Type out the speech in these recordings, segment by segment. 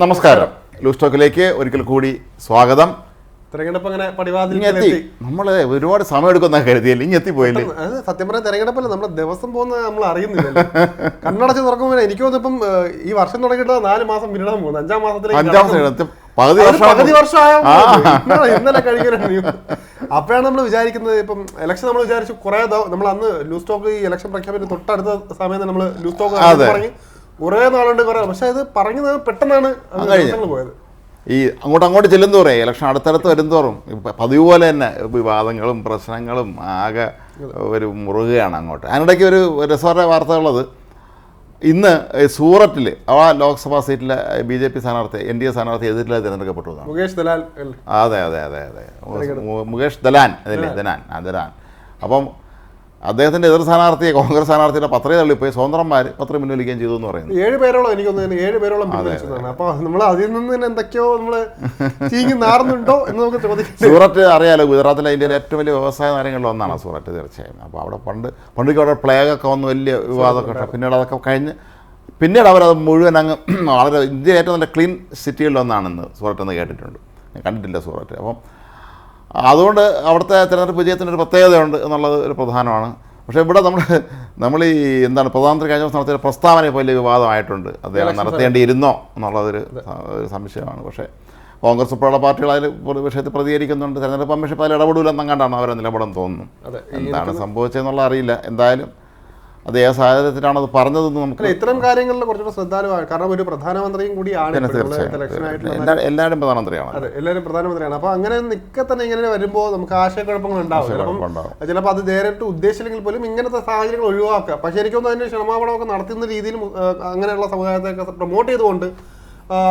നമസ്കാരം. ലൂസ് ടോക്കിലേക്ക് ഒരിക്കൽ കൂടി സ്വാഗതം. തെരഞ്ഞെടുപ്പ് അങ്ങനെ പടിവാതിൽ ഇങ്ങെത്തി. നമ്മൾ ഒരുപാട് സമയം എടുക്കുന്ന കരുതിയല്ലേ ഇനി എത്തിപ്പോയില്ലേ സത്യം പറഞ്ഞാൽ തെരഞ്ഞെടുപ്പല്ല? നമ്മൾ ദിവസം പോകുന്ന നമ്മൾ അറിയുന്നില്ല കണ്ണടച്ച് തുറക്കുമ്പോൾ എനിക്ക് തോന്നുന്നു ഇപ്പം ഈ വർഷം തുടങ്ങിയിട്ട് നാല് മാസം പിന്നിടാൻ പോകുന്നു. അഞ്ചാം മാസത്തിലേക്ക് അഞ്ചാം മാസം പകുതി വർഷം പകുതി വർഷമായ ഇന്നലെ കഴിക്കാനാണ് അപ്പോഴാണ് നമ്മൾ വിചാരിക്കുന്നത് ഇപ്പം ഇലക്ഷൻ നമ്മൾ വിചാരിച്ചു കുറെ നമ്മൾ അന്ന് ലൂസ് ടോക്ക് ഈ ഇലക്ഷൻ പ്രഖ്യാപനം തൊട്ടടുത്ത സമയത്ത് നമ്മൾ ലൂസ് ടോക്ക് അതെ. കുറെ നാളുണ്ട് കുറെ പക്ഷെ അത് പറഞ്ഞത് പെട്ടെന്നാണ് പോയത്. ഈ അങ്ങോട്ട് അങ്ങോട്ട് ചെല്ലുന്തോറും ഇലക്ഷൻ അടുത്തടുത്ത് വരുന്തോറും തോറും പതിവ് പോലെ തന്നെ വിവാദങ്ങളും പ്രശ്നങ്ങളും ആകെ ഒരു മുറുകയാണ് അങ്ങോട്ട്. അതിനിടയ്ക്ക് ഒരു രസകര വാർത്തയുള്ളത് ഇന്ന് സൂറത്തിൽ ആ ലോക്സഭാ സീറ്റിലെ ബി ജെ പി സ്ഥാനാർത്ഥി എൻ ഡി എ സ്ഥാനാർത്ഥി എതിരില്ലാതെ തിരഞ്ഞെടുക്കപ്പെട്ടു മുകേഷ് ദലാൽ അതെ അതെ അതെ അതെ. മുകേഷ് ദലാൻ അതല്ലേ? ദലാൻ. ദലാൻ അപ്പം അദ്ദേഹത്തിന്റെ എതിർ സ്ഥാനാർത്ഥിയെ കോൺഗ്രസ് സ്ഥാനാർത്ഥിയുടെ പത്രയെ തള്ളിപ്പോയി. സ്വതന്ത്രന്മാർ പത്രം പിൻവലിക്കുകയും ചെയ്തു എന്ന് പറയുന്നത് ഏഴ് പേരോളം എനിക്ക് തോന്നുന്നു ഏഴ് പേരോളം പിൻവലിച്ചതാണ്. അപ്പൊ നമ്മൾ അതിൽ നിന്ന് തന്നെ എന്തൊക്കെയോ നമ്മൾ ചീങ്ങി നാറുന്നുണ്ടോ എന്ന് നമുക്ക് ചോദിക്കാം സൂററ്റ് അറിയാലോ ഗുജറാത്തിലെ ഇന്ത്യയിലെ ഏറ്റവും വലിയ വ്യവസായ നഗരങ്ങളിൽ ഒന്നാണ് സൂററ്റ് തീർച്ചയായും. അപ്പോൾ അവിടെ പണ്ട് പണ്ടൊക്കെ അവിടെ പ്ലേഗൊക്കെ വന്ന് വലിയ വിവാദമൊക്കെ ഉണ്ടായി. പിന്നീട് അതൊക്കെ കഴിഞ്ഞ് പിന്നീട് അവരത് മുഴുവൻ അങ്ങ് വളരെ ഇന്ത്യയിലെ ഏറ്റവും നല്ല ക്ലീൻ സിറ്റികളിലൊന്നാണെന്ന് സൂററ്റ് എന്ന് കേട്ടിട്ടുണ്ട്. ഞാൻ കണ്ടിട്ടില്ല സൂററ്റ്. അപ്പം അതുകൊണ്ട് അവിടുത്തെ തിരഞ്ഞെടുപ്പ് വിജയത്തിനൊരു പ്രത്യേകതയുണ്ട് എന്നുള്ളത് ഒരു പ്രധാനമാണ്. പക്ഷേ ഇവിടെ നമ്മൾ നമ്മൾ ഈ എന്താണ് പ്രധാനമന്ത്രി കഴിഞ്ഞ ദിവസം നടത്തിയ പ്രസ്താവന ഇപ്പോൾ വലിയ വിവാദമായിട്ടുണ്ട്. അദ്ദേഹം നടത്തേണ്ടിയിരുന്നോ എന്നുള്ളതൊരു ഒരു സംശയമാണ്. പക്ഷേ കോൺഗ്രസ് ഉൾപ്പെടെയുള്ള പാർട്ടികൾ അതിൽ ഒരു വിഷയത്തിൽ പ്രതികരിക്കുന്നുണ്ട്. തെരഞ്ഞെടുപ്പ് കമ്മീഷൻ ഇപ്പോൾ അതിൽ കണ്ടാണ് അവരെ നിലപാടെന്ന് തോന്നുന്നു. എന്താണ് സംഭവിച്ചതെന്നുള്ള അറിയില്ല. എന്തായാലും അത് ഏത് സാഹചര്യത്തിലാണ് അത് പറഞ്ഞതെന്ന് നമുക്ക് ഇത്തരം കാര്യങ്ങളിൽ കുറച്ചുകൂടെ ശ്രദ്ധാലുവാണ് കാരണം ഒരു പ്രധാനമന്ത്രിയും കൂടിയാണ് തീർച്ചയായും എല്ലാവരും പ്രധാനമന്ത്രിയാണ്. എല്ലാവരും പ്രധാനമന്ത്രിയാണ്. അപ്പൊ അങ്ങനെ നിൽക്കെ തന്നെ ഇങ്ങനെ വരുമ്പോൾ നമുക്ക് ആശയക്കുഴപ്പങ്ങൾ ഉണ്ടാവും ചിലപ്പോൾ അത് നേരിട്ട് ഉദ്ദേശിച്ചില്ലെങ്കിൽ പോലും ഇങ്ങനത്തെ സാഹചര്യങ്ങൾ ഒഴിവാക്കുക. പക്ഷെ എനിക്കൊന്നും അതിന് ക്ഷമാപണമൊക്കെ നടത്തുന്ന രീതിയിൽ അങ്ങനെയുള്ള സമുദായത്തെയൊക്കെ പ്രൊമോട്ട് ചെയ്തുകൊണ്ട്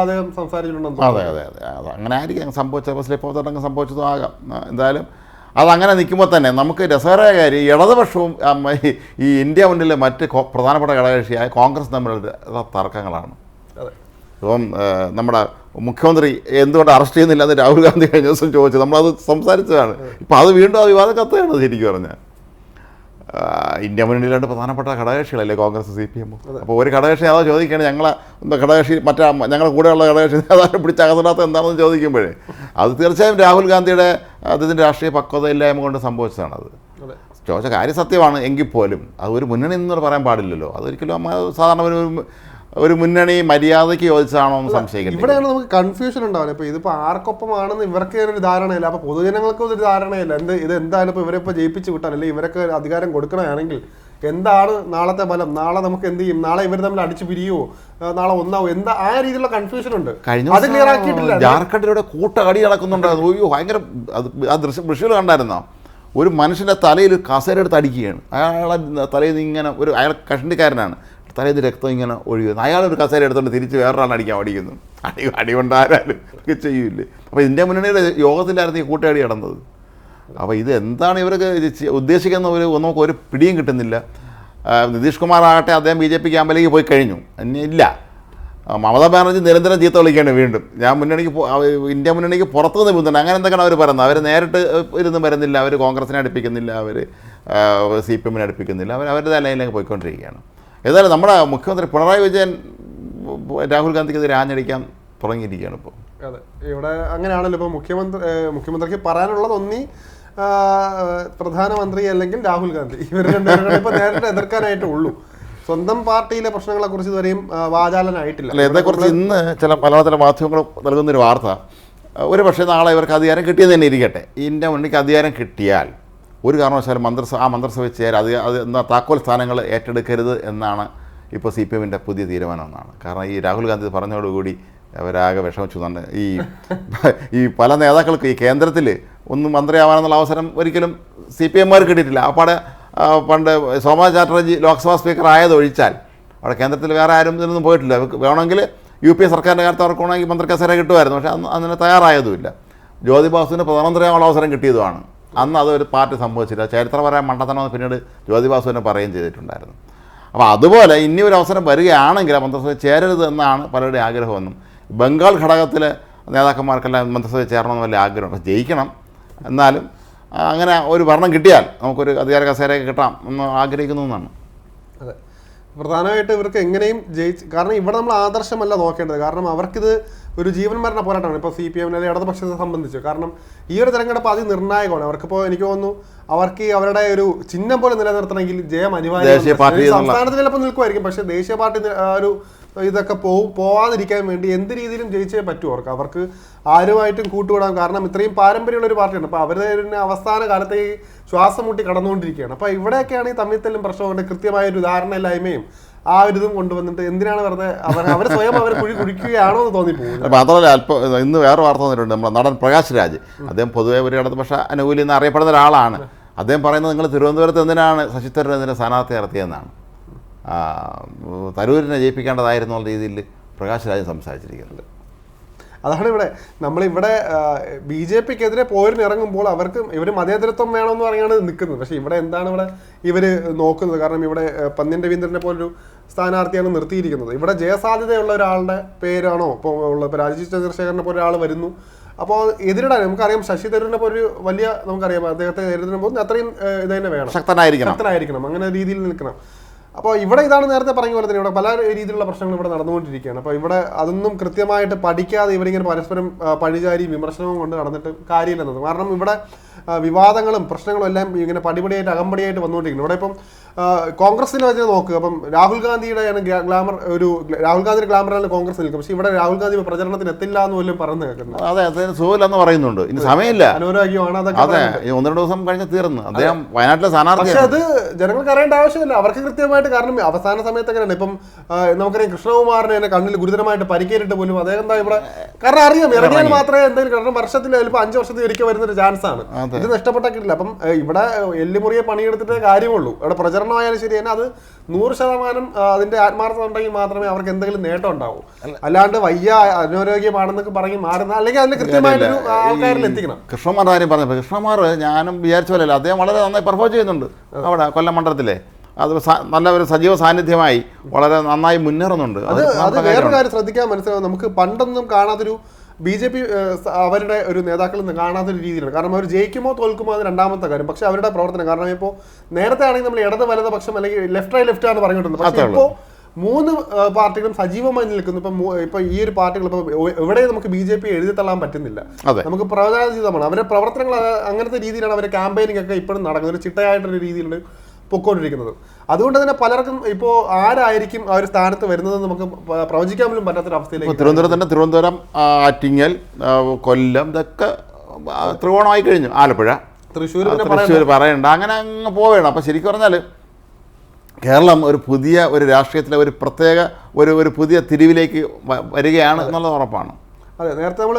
അദ്ദേഹം സംസാരിച്ചിട്ടുണ്ടെന്ന് അതെ അതെ അതെ. അങ്ങനെ ആയിരിക്കും. സംഭവിച്ച സ്ലിപ്പ് ഓഫ് തുടങ്ങി സംഭവിച്ചതും ആകാം. എന്തായാലും അതങ്ങനെ നിൽക്കുമ്പോൾ തന്നെ നമുക്ക് രസകരമായ കാര്യം ഇടതുപക്ഷവും ഈ- ഇന്ത്യ മുന്നിലെ മറ്റ് പ്രധാനപ്പെട്ട ഘടകകക്ഷിയായ കോൺഗ്രസ് തമ്മിലുള്ള തർക്കങ്ങളാണ്. ഇപ്പം നമ്മുടെ മുഖ്യമന്ത്രി എന്തുകൊണ്ട് അറസ്റ്റ് ചെയ്യുന്നില്ല എന്ന് രാഹുൽ ഗാന്ധി കഴിഞ്ഞ ദിവസം ചോദിച്ചു. നമ്മളത് സംസാരിച്ചതാണ്. ഇപ്പം അത് വീണ്ടും ആ വിവാദ കത്തുകയാണ് ശരിക്കും പറഞ്ഞാൽ. ഇന്ത്യ മുന്നണിയിലാണ്ട് പ്രധാനപ്പെട്ട ഘടകകക്ഷികളല്ലേ കോൺഗ്രസ് സി പി എം അപ്പോൾ ഒരു ഘടകകക്ഷി നേതാവ് ചോദിക്കുകയാണ് ഞങ്ങളെ എന്താ ഘടകകക്ഷി മറ്റേ ഞങ്ങളുടെ കൂടെയുള്ള ഘടകകക്ഷി നേതാവിനെ പിടിച്ച് അകത്തിടാത്ത എന്താണെന്ന് ചോദിക്കുമ്പോഴേ അത് തീർച്ചയായും രാഹുൽ ഗാന്ധിയുടെ അദ്ദേഹത്തിന്റെ രാഷ്ട്രീയ പക്വതയില്ലായ്മ കൊണ്ട് സംഭവിച്ചതാണ് അതെ. ചോദിച്ച കാര്യം സത്യമാണ്. എങ്കിൽ പോലും അത് ഒരു മുന്നണി എന്നു പറയാൻ പാടില്ലല്ലോ. അതൊരിക്കലും സാധാരണ ഒരു ഒരു മുന്നണി മര്യാദയ്ക്ക് ചോദിച്ചതാണോ എന്ന് സംശയിക്കുന്നത് ഇവിടെയാണ് നമുക്ക് കൺഫ്യൂഷൻ ഉണ്ടാവില്ല. ഇപ്പൊ ഇതിപ്പോ ആർക്കൊപ്പമാണെന്ന് ഇവർക്ക് ഒരു ധാരണയില്ല. അപ്പൊ പൊതുജനങ്ങൾക്ക് ഒരു ധാരണയില്ല. എന്ത് ഇത് എന്തായാലും ഇപ്പൊ ഇവരെ ഇപ്പൊ ജയിപ്പിച്ച് വിട്ടാൽ അല്ലെങ്കിൽ ഇവരൊക്കെ അധികാരം കൊടുക്കണമെങ്കിൽ എന്താണ് നാളത്തെ ഫലം? നാളെ നമുക്ക് എന്ത് ചെയ്യും? നാളെ ഇവർ തമ്മിൽ അടിച്ചു പിരിയോ നാളെ ഒന്നാവോ? എന്താ ആ രീതിയിലുള്ള കൺഫ്യൂഷൻ ഉണ്ട്. അത് ക്ലിയർ ആക്കിയിട്ടില്ല. ജാർഖണ്ഡിലൂടെ കൂട്ടകടി നടക്കുന്നുണ്ട്. അയ്യോ ഭയങ്കര ആ ദൃശ്യം കണ്ടായിരുന്നോ? ഒരു മനുഷ്യന്റെ തലയിൽ കസേര എടുത്ത് അടിക്കുകയാണ്. അയാളെ തലയിൽ നിന്ന് ഇങ്ങനെ ഒരു അയാൾ കഷണ്ടിക്കാരനാണ്. തലയിൽ നിന്ന് രക്തം ഇങ്ങനെ ഒഴുകുന്നു. അയാൾ ഒരു കസേര എടുത്തുകൊണ്ട് തിരിച്ച് വേറൊരാളെ അടിക്കാൻ അടിക്കുന്നു അടി അടി കൊണ്ടാരാലും ഒക്കെ ചെയ്യൂലേ അപ്പോൾ ഇന്ത്യ മുന്നണിയുടെ യോഗത്തിലായിരുന്നു ഈ കൂട്ടയടി നടന്നത്. അപ്പോൾ ഇത് എന്താണ് ഇവർക്ക് ഉദ്ദേശിക്കുന്ന ഒരു നമുക്ക് ഒരു പിടിയും കിട്ടുന്നില്ല. നിതീഷ് കുമാർ ആകട്ടെ അദ്ദേഹം ബി ജെ പി ക്യാമ്പിലേക്ക് പോയി കഴിഞ്ഞു. ഇനി ഇല്ല. മമതാ ബാനർജി നിരന്തരം ചീത്ത വിളിക്കുകയാണ് വീണ്ടും. ഞാൻ മുന്നണിക്ക് ഇന്ത്യ മുന്നണിക്ക് പുറത്തു നിന്ന് പോകുന്നുണ്ട് അങ്ങനെ എന്തൊക്കെയാണ് അവർ പറയുന്നത്? അവർ നേരിട്ട് ഇരുന്ന് വരുന്നില്ല. അവർ കോൺഗ്രസിനെ അടുപ്പിക്കുന്നില്ല. അവർ സി പി എമ്മിനെ അടുപ്പിക്കുന്നില്ല. അവർ അവരുടെ ലൈനിലേക്ക് പോയിക്കൊണ്ടിരിക്കുകയാണ്. ഏതായാലും നമ്മുടെ മുഖ്യമന്ത്രി പിണറായി വിജയൻ രാഹുൽ ഗാന്ധിക്കെതിരെ ആഞ്ഞടിക്കാൻ തുടങ്ങിയിരിക്കുകയാണ് ഇപ്പോൾ. അതെ ഇവിടെ അങ്ങനെയാണല്ലോ ഇപ്പോൾ മുഖ്യമന്ത്രി മുഖ്യമന്ത്രിക്ക് പറയാനുള്ളത് ഒന്നി പ്രധാനമന്ത്രി അല്ലെങ്കിൽ രാഹുൽ ഗാന്ധി. ഇവർ രണ്ടുപേരും ഇപ്പോൾ നേരിട്ട് എതിർക്കാനായിട്ട് ഉള്ളൂ. സ്വന്തം പാർട്ടിയിലെ പ്രശ്നങ്ങളെ കുറിച്ച് ഇതുവരെയും വാചാലനായിട്ടില്ല. അല്ല ഇതേക്കുറിച്ച് ഇന്ന് ചില പല പലതരം മാധ്യമങ്ങൾ നൽകുന്നൊരു വാർത്ത. ഒരു പക്ഷേ നാളെ ഇവർക്ക് അധികാരം കിട്ടിയെന്ന് തന്നെ ഇരിക്കട്ടെ. ഇതിന്റെ ഇന്ത്യ മുന്നണിക്ക് അധികാരം കിട്ടിയാൽ ഒരു കാരണവശാലും മന്ത്രിസഭ ആ മന്ത്രിസഭയിൽ ചേരാ അത് അത് എന്താ താക്കോൽ സ്ഥാനങ്ങൾ ഏറ്റെടുക്കരുത് എന്നാണ് ഇപ്പോൾ സി പി എമ്മിന്റെ പുതിയ തീരുമാനം എന്നാണ് കാരണം ഈ രാഹുൽ ഗാന്ധി പറഞ്ഞതോടുകൂടി അവരാകെ വിഷമിച്ചു. തന്നെ ഈ ഈ പല നേതാക്കൾക്ക് ഈ കേന്ദ്രത്തിൽ ഒന്നും മന്ത്രിയാവാനെന്നുള്ള അവസരം ഒരിക്കലും സി പി എമ്മാർ കിട്ടിയിട്ടില്ല അപ്പാടെ പണ്ട് സോമാ ചാറ്റർജി ലോക്സഭാ സ്പീക്കർ ആയതൊഴിച്ചാൽ അവിടെ കേന്ദ്രത്തിൽ വേറെ ആരും ഇതിനൊന്നും പോയിട്ടില്ല. വേണമെങ്കിൽ യു പി എ സർക്കാരിന്റെ കാലത്ത് അവർക്ക് വേണമെങ്കിൽ മന്ത്രി കസേര കിട്ടുമായിരുന്നു. പക്ഷേ അന്ന് അതിന് തയ്യാറായതുമില്ല. ജ്യോതിബാസുവിന് പ്രധാനമന്ത്രിയാവാനുള്ള അവസരം കിട്ടിയതുമാണ്. അന്ന് അതൊരു പാർട്ടി സംഭവിച്ചില്ല. ചരിത്രപരമായ മണ്ടത്തനം ജ്യോതിബാസു ജ്യോതിബാസുവിനെ പറയുകയും ചെയ്തിട്ടുണ്ടായിരുന്നു. അപ്പോൾ അതുപോലെ ഇനി ഒരു അവസരം വരികയാണെങ്കിൽ ആ മന്ത്രിസഭ ചേരരുത് എന്നാണ് പലരുടെയും ആഗ്രഹമെന്നും ബംഗാൾ ഘടകത്തിലെ നേതാക്കന്മാർക്കെല്ലാം മന്ത്രിസഭ ചേരണമെന്ന് വലിയ ആഗ്രഹം. പക്ഷേ ജയിക്കണം. എന്നാലും അങ്ങനെ ഒരു ഭരണം കിട്ടിയാൽ നമുക്കൊരു അധികാര കസേരയൊക്കെ കിട്ടാം എന്ന് ആഗ്രഹിക്കുന്നു എന്നാണ്. അതെ. പ്രധാനമായിട്ട് ഇവർക്ക് എങ്ങനെയും ജയിച്ച് കാരണം ഇവിടെ നമ്മൾ ആദർശമല്ല നോക്കേണ്ടത്. കാരണം അവർക്കിത് ഒരു ജീവൻ മരണ പോരാട്ടമാണ്. ഇപ്പോൾ സി പി എമ്മിനെ ഇടതുപക്ഷത്തെ സംബന്ധിച്ച്. കാരണം ഈ ഒരു തെരഞ്ഞെടുപ്പ് അതി നിർണായകമാണ്. അവർക്കിപ്പോൾ എനിക്ക് തോന്നുന്നു അവർക്ക് അവരുടെ ഒരു ചിഹ്നം പോലെ നിലനിർത്തണമെങ്കിൽ ജയം അനിവാര്യമാണ്. എന്നുള്ള- സംസ്ഥാനത്ത് ചിലപ്പോൾ നിൽക്കുമായിരിക്കും. പക്ഷേ ദേശീയ പാർട്ടി ഒരു ഇതൊക്കെ പോവും പോവാതിരിക്കാൻ വേണ്ടി എന്ത് രീതിയിലും ജയിച്ചേ പറ്റൂ അവർക്ക്. അവർക്ക് ആരുമായിട്ടും കൂട്ടുകൂടാം കാരണം ഇത്രയും പാരമ്പര്യമുള്ള ഒരു പാർട്ടിയാണ്. അപ്പോൾ അവരുടെ തന്നെ അവസാന ഈ ശ്വാസം മുട്ടി കടന്നുകൊണ്ടിരിക്കുകയാണ്. അപ്പോൾ ഇവിടെയൊക്കെയാണ് ഈ തമ്മിത്തല്ലും പ്രശ്നമുണ്ട്. കൃത്യമായ ഒരു ധാരണയില്ലായ്മയും ആ ഒരു ഇതും കൊണ്ടുവന്നിട്ട് എന്തിനാണ് വെറുതെ അവർ അവർ സ്വയം അവർ കുഴി കുഴിക്കുകയാണോ എന്ന് തോന്നിപ്പോകും മാത്രമല്ല അല്പം ഇന്ന് വേറെ വാർത്ത വന്നിട്ടുണ്ട്. നമ്മുടെ നടൻ പ്രകാശ് രാജ്. അദ്ദേഹം പൊതുവെ ഒരു ഇടതുപക്ഷ അനുകൂലി എന്ന് അറിയപ്പെടുന്ന ഒരാളാണ്. അദ്ദേഹം പറയുന്നത് നിങ്ങൾ തിരുവനന്തപുരത്ത് എന്തിനാണ് ശശി തരൂർ എന്തിനാ സ്ഥാനാർത്ഥി നടത്തിയെന്നാണ് ആ, തരൂരിനെ ജയിപ്പിക്കേണ്ടതായിരുന്നു എന്നുള്ള രീതിയിൽ പ്രകാശ് രാജ് സംസാരിച്ചിരിക്കുന്നത് അതാണ് ഇവിടെ നമ്മളിവിടെ ബി ജെ പിക്കെതിരെ പോരിന് ഇറങ്ങുമ്പോൾ അവർക്ക് ഇവർ മതേതരത്വം വേണമെന്ന് പറയാണ് നിൽക്കുന്നത്. പക്ഷേ ഇവിടെ എന്താണ് ഇവിടെ ഇവർ നോക്കുന്നത്? കാരണം ഇവിടെ പന്ന്യൻ രവീന്ദ്രനെ പോലൊരു സ്ഥാനാർത്ഥിയാണ് നിർത്തിയിരിക്കുന്നത്. ഇവിടെ ജയസാധ്യതയുള്ള ഒരാളുടെ പേരാണോ? ഇപ്പോൾ ഉള്ളത് ഇപ്പോൾ രാജീവ് ചന്ദ്രശേഖരനെ പോലെ ഒരാൾ വരുന്നു. അപ്പോൾ എതിരിടാൻ നമുക്കറിയാം ശശി തരൂരിനെ പോലെ ഒരു വലിയ നമുക്കറിയാം അദ്ദേഹത്തെ നേരിടുമ്പോൾ അത്രയും ഇത് തന്നെ വേണം. ശക്തനായിരിക്കണം. ശക്തനായിരിക്കണം. അങ്ങനെ രീതിയിൽ നിൽക്കണം. അപ്പോൾ ഇവിടെ ഇതാണ് നേരത്തെ പറഞ്ഞ പോലെ തന്നെ ഇവിടെ പല രീതിയിലുള്ള പ്രശ്നങ്ങൾ ഇവിടെ നടന്നുകൊണ്ടിരിക്കുകയാണ്. അപ്പോൾ ഇവിടെ അതൊന്നും കൃത്യമായിട്ട് പഠിക്കാതെ ഇവരിങ്ങനെ പരസ്പരം പഴിചാരി വിമർശനവും കൊണ്ട് നടന്നിട്ട് കാര്യമില്ലെന്നത്. കാരണം ഇവിടെ വിവാദങ്ങളും പ്രശ്നങ്ങളും എല്ലാം ഇങ്ങനെ പടിപടിയായിട്ട് അകമ്പടിയായിട്ട് വന്നുകൊണ്ടിരിക്കുന്നു. ഇവിടെ ഇപ്പം കോൺഗ്രസിനെ വെച്ച് നോക്കുക അപ്പം രാഹുൽ ഗാന്ധിയുടെ ഗ്ലാമർ ഒരു രാഹുൽ ഗാന്ധിയുടെ ഗ്ലാമറാണ് കോൺഗ്രസ് നിൽക്കുക പക്ഷേ ഇവിടെ രാഹുൽ ഗാന്ധി പ്രചരണത്തിന് എത്തില്ല എന്ന് പോലും പറഞ്ഞു കേൾക്കുന്നത് അതെ അദ്ദേഹം സുഖമില്ലെന്ന് പറയുന്നുണ്ട്. ഇനി സമയമില്ല. അനുരാഗ്യമാണ് അതൊക്കെ അതെ ഒന്ന് രണ്ട് ദിവസം കഴിഞ്ഞ് തീർന്നു. അദ്ദേഹം വയനാട്ടിലെ സ്ഥാനാർത്ഥി പക്ഷെ അത് ജനങ്ങൾക്ക് അറിയേണ്ട ആവശ്യമില്ല. അവർക്ക് കൃത്യമായിട്ട് കാരണം അവസാന സമയത്ത് അങ്ങനെയാണ് ഇപ്പം നമുക്കറിയാം കൃഷ്ണകുമാറിനെ തന്നെ കണ്ണിൽ ഗുരുതരമായിട്ട് പരിക്കേറ്റിട്ട് പോലും അദ്ദേഹം എന്താ ഇവിടെ കാരണം അറിയാം. ഇറങ്ങിയാൽ മാത്രമേ എന്തെങ്കിലും കാരണം വർഷത്തിൽ ചിലപ്പോൾ അഞ്ച് വർഷത്തിൽ ഒരിക്കൽ വരുന്ന ഒരു ചാൻസ് ആണ് ഇത് നഷ്ടപ്പെട്ടിട്ടില്ല അപ്പം ഇവിടെ എല്ലുമുറിയെ പണിയെടുത്തിട്ടേ കാര്യമുള്ളൂ. ഇവിടെ പ്രചരണമായാലും ശരി തന്നെ അത് നൂറ് ശതമാനം അതിന്റെ ആത്മാർത്ഥത ഉണ്ടെങ്കിൽ മാത്രമേ അവർക്ക് എന്തെങ്കിലും നേട്ടം ഉണ്ടാവൂ. അല്ലാണ്ട് വയ്യ അനാരോഗ്യമാണെന്നൊക്കെ പറഞ്ഞ് മാറുന്ന അല്ലെങ്കിൽ അതിന് കൃത്യമായിട്ടൊരു ആൾക്കാരിൽ എത്തിക്കണം. കൃഷ്ണകുമാറിന്റെ കാര്യം പറഞ്ഞപ്പോൾ കൃഷ്ണമാർ ഞാനും വിചാരിച്ച പോലെയല്ല അദ്ദേഹം വളരെ നന്നായി പെർഫോം ചെയ്യുന്നുണ്ട്. അവിടെ കൊല്ലം മണ്ഡലത്തിലെ. അത് നല്ല ഒരു സജീവ സാന്നിധ്യമായി വളരെ നന്നായി മുന്നേറുന്നുണ്ട്. അത് വേറൊരു കാര്യം ശ്രദ്ധിക്കാൻ മനസ്സിലാവും. നമുക്ക് പണ്ടൊന്നും കാണാത്തൊരു ബി ജെ പി അവരുടെ ഒരു നേതാക്കളിൽ നിന്ന് കാണാത്തൊരു രീതിയിലാണ്. കാരണം അവർ ജയിക്കുമോ തോൽക്കുമോ അത് രണ്ടാമത്തെ കാര്യം. പക്ഷെ അവരുടെ പ്രവർത്തനം കാരണം ഇപ്പോൾ നേരത്തെ ആണെങ്കിൽ നമ്മൾ ഇടത് വലത് പക്ഷം അല്ലെങ്കിൽ ലെഫ്റ്റ് റൈറ്റ് ലെഫ്റ്റ് ആണ് പറഞ്ഞിട്ടുണ്ട്. പക്ഷേ. ഇപ്പോൾ മൂന്ന് പാർട്ടികളും സജീവമായി നിൽക്കുന്നു. ഇപ്പം ഇപ്പൊ ഈ ഒരു പാർട്ടികൾ ഇപ്പൊ എവിടെ നമുക്ക് ബി ജെ പി എഴുതി തള്ളാൻ പറ്റുന്നില്ല. നമുക്ക് പ്രവചനാതീതമാണ്. അവരുടെ പ്രവർത്തനങ്ങൾ അങ്ങനത്തെ രീതിയിലാണ് അവരുടെ ക്യാമ്പയിനിങ് ഒക്കെ ഇപ്പോഴും നടക്കുന്നത്. ഒരു ചിട്ടയായിട്ടൊരു രീതിയിലാണ് പൊക്കോണ്ടിരിക്കുന്നത്. അതുകൊണ്ട് തന്നെ പലർക്കും ഇപ്പോൾ ആരായിരിക്കും ആ ഒരു സ്ഥാനത്ത് വരുന്നത് നമുക്ക് പ്രവചിക്കാൻ പോലും പറ്റാത്തൊരു തിരുവനന്തപുരം തിരുവനന്തപുരത്തിന്റെ തിരുവനന്തപുരം ആറ്റിങ്ങൽ കൊല്ലം ഇതൊക്കെ ത്രികോണമായി കഴിഞ്ഞു. ആലപ്പുഴ. തൃശ്ശൂർ തൃശ്ശൂർ പറയണ്ട. അങ്ങനെ അങ്ങ് പോവേണം അപ്പോൾ ശരിക്കും പറഞ്ഞാൽ കേരളം ഒരു പുതിയ ഒരു രാഷ്ട്രീയത്തിലെ ഒരു പ്രത്യേക ഒരു ഒരു പുതിയ തിരിവിലേക്ക് വരികയാണ് എന്നുള്ളത് ഉറപ്പാണ്. അതെ നേരത്തെ നമ്മൾ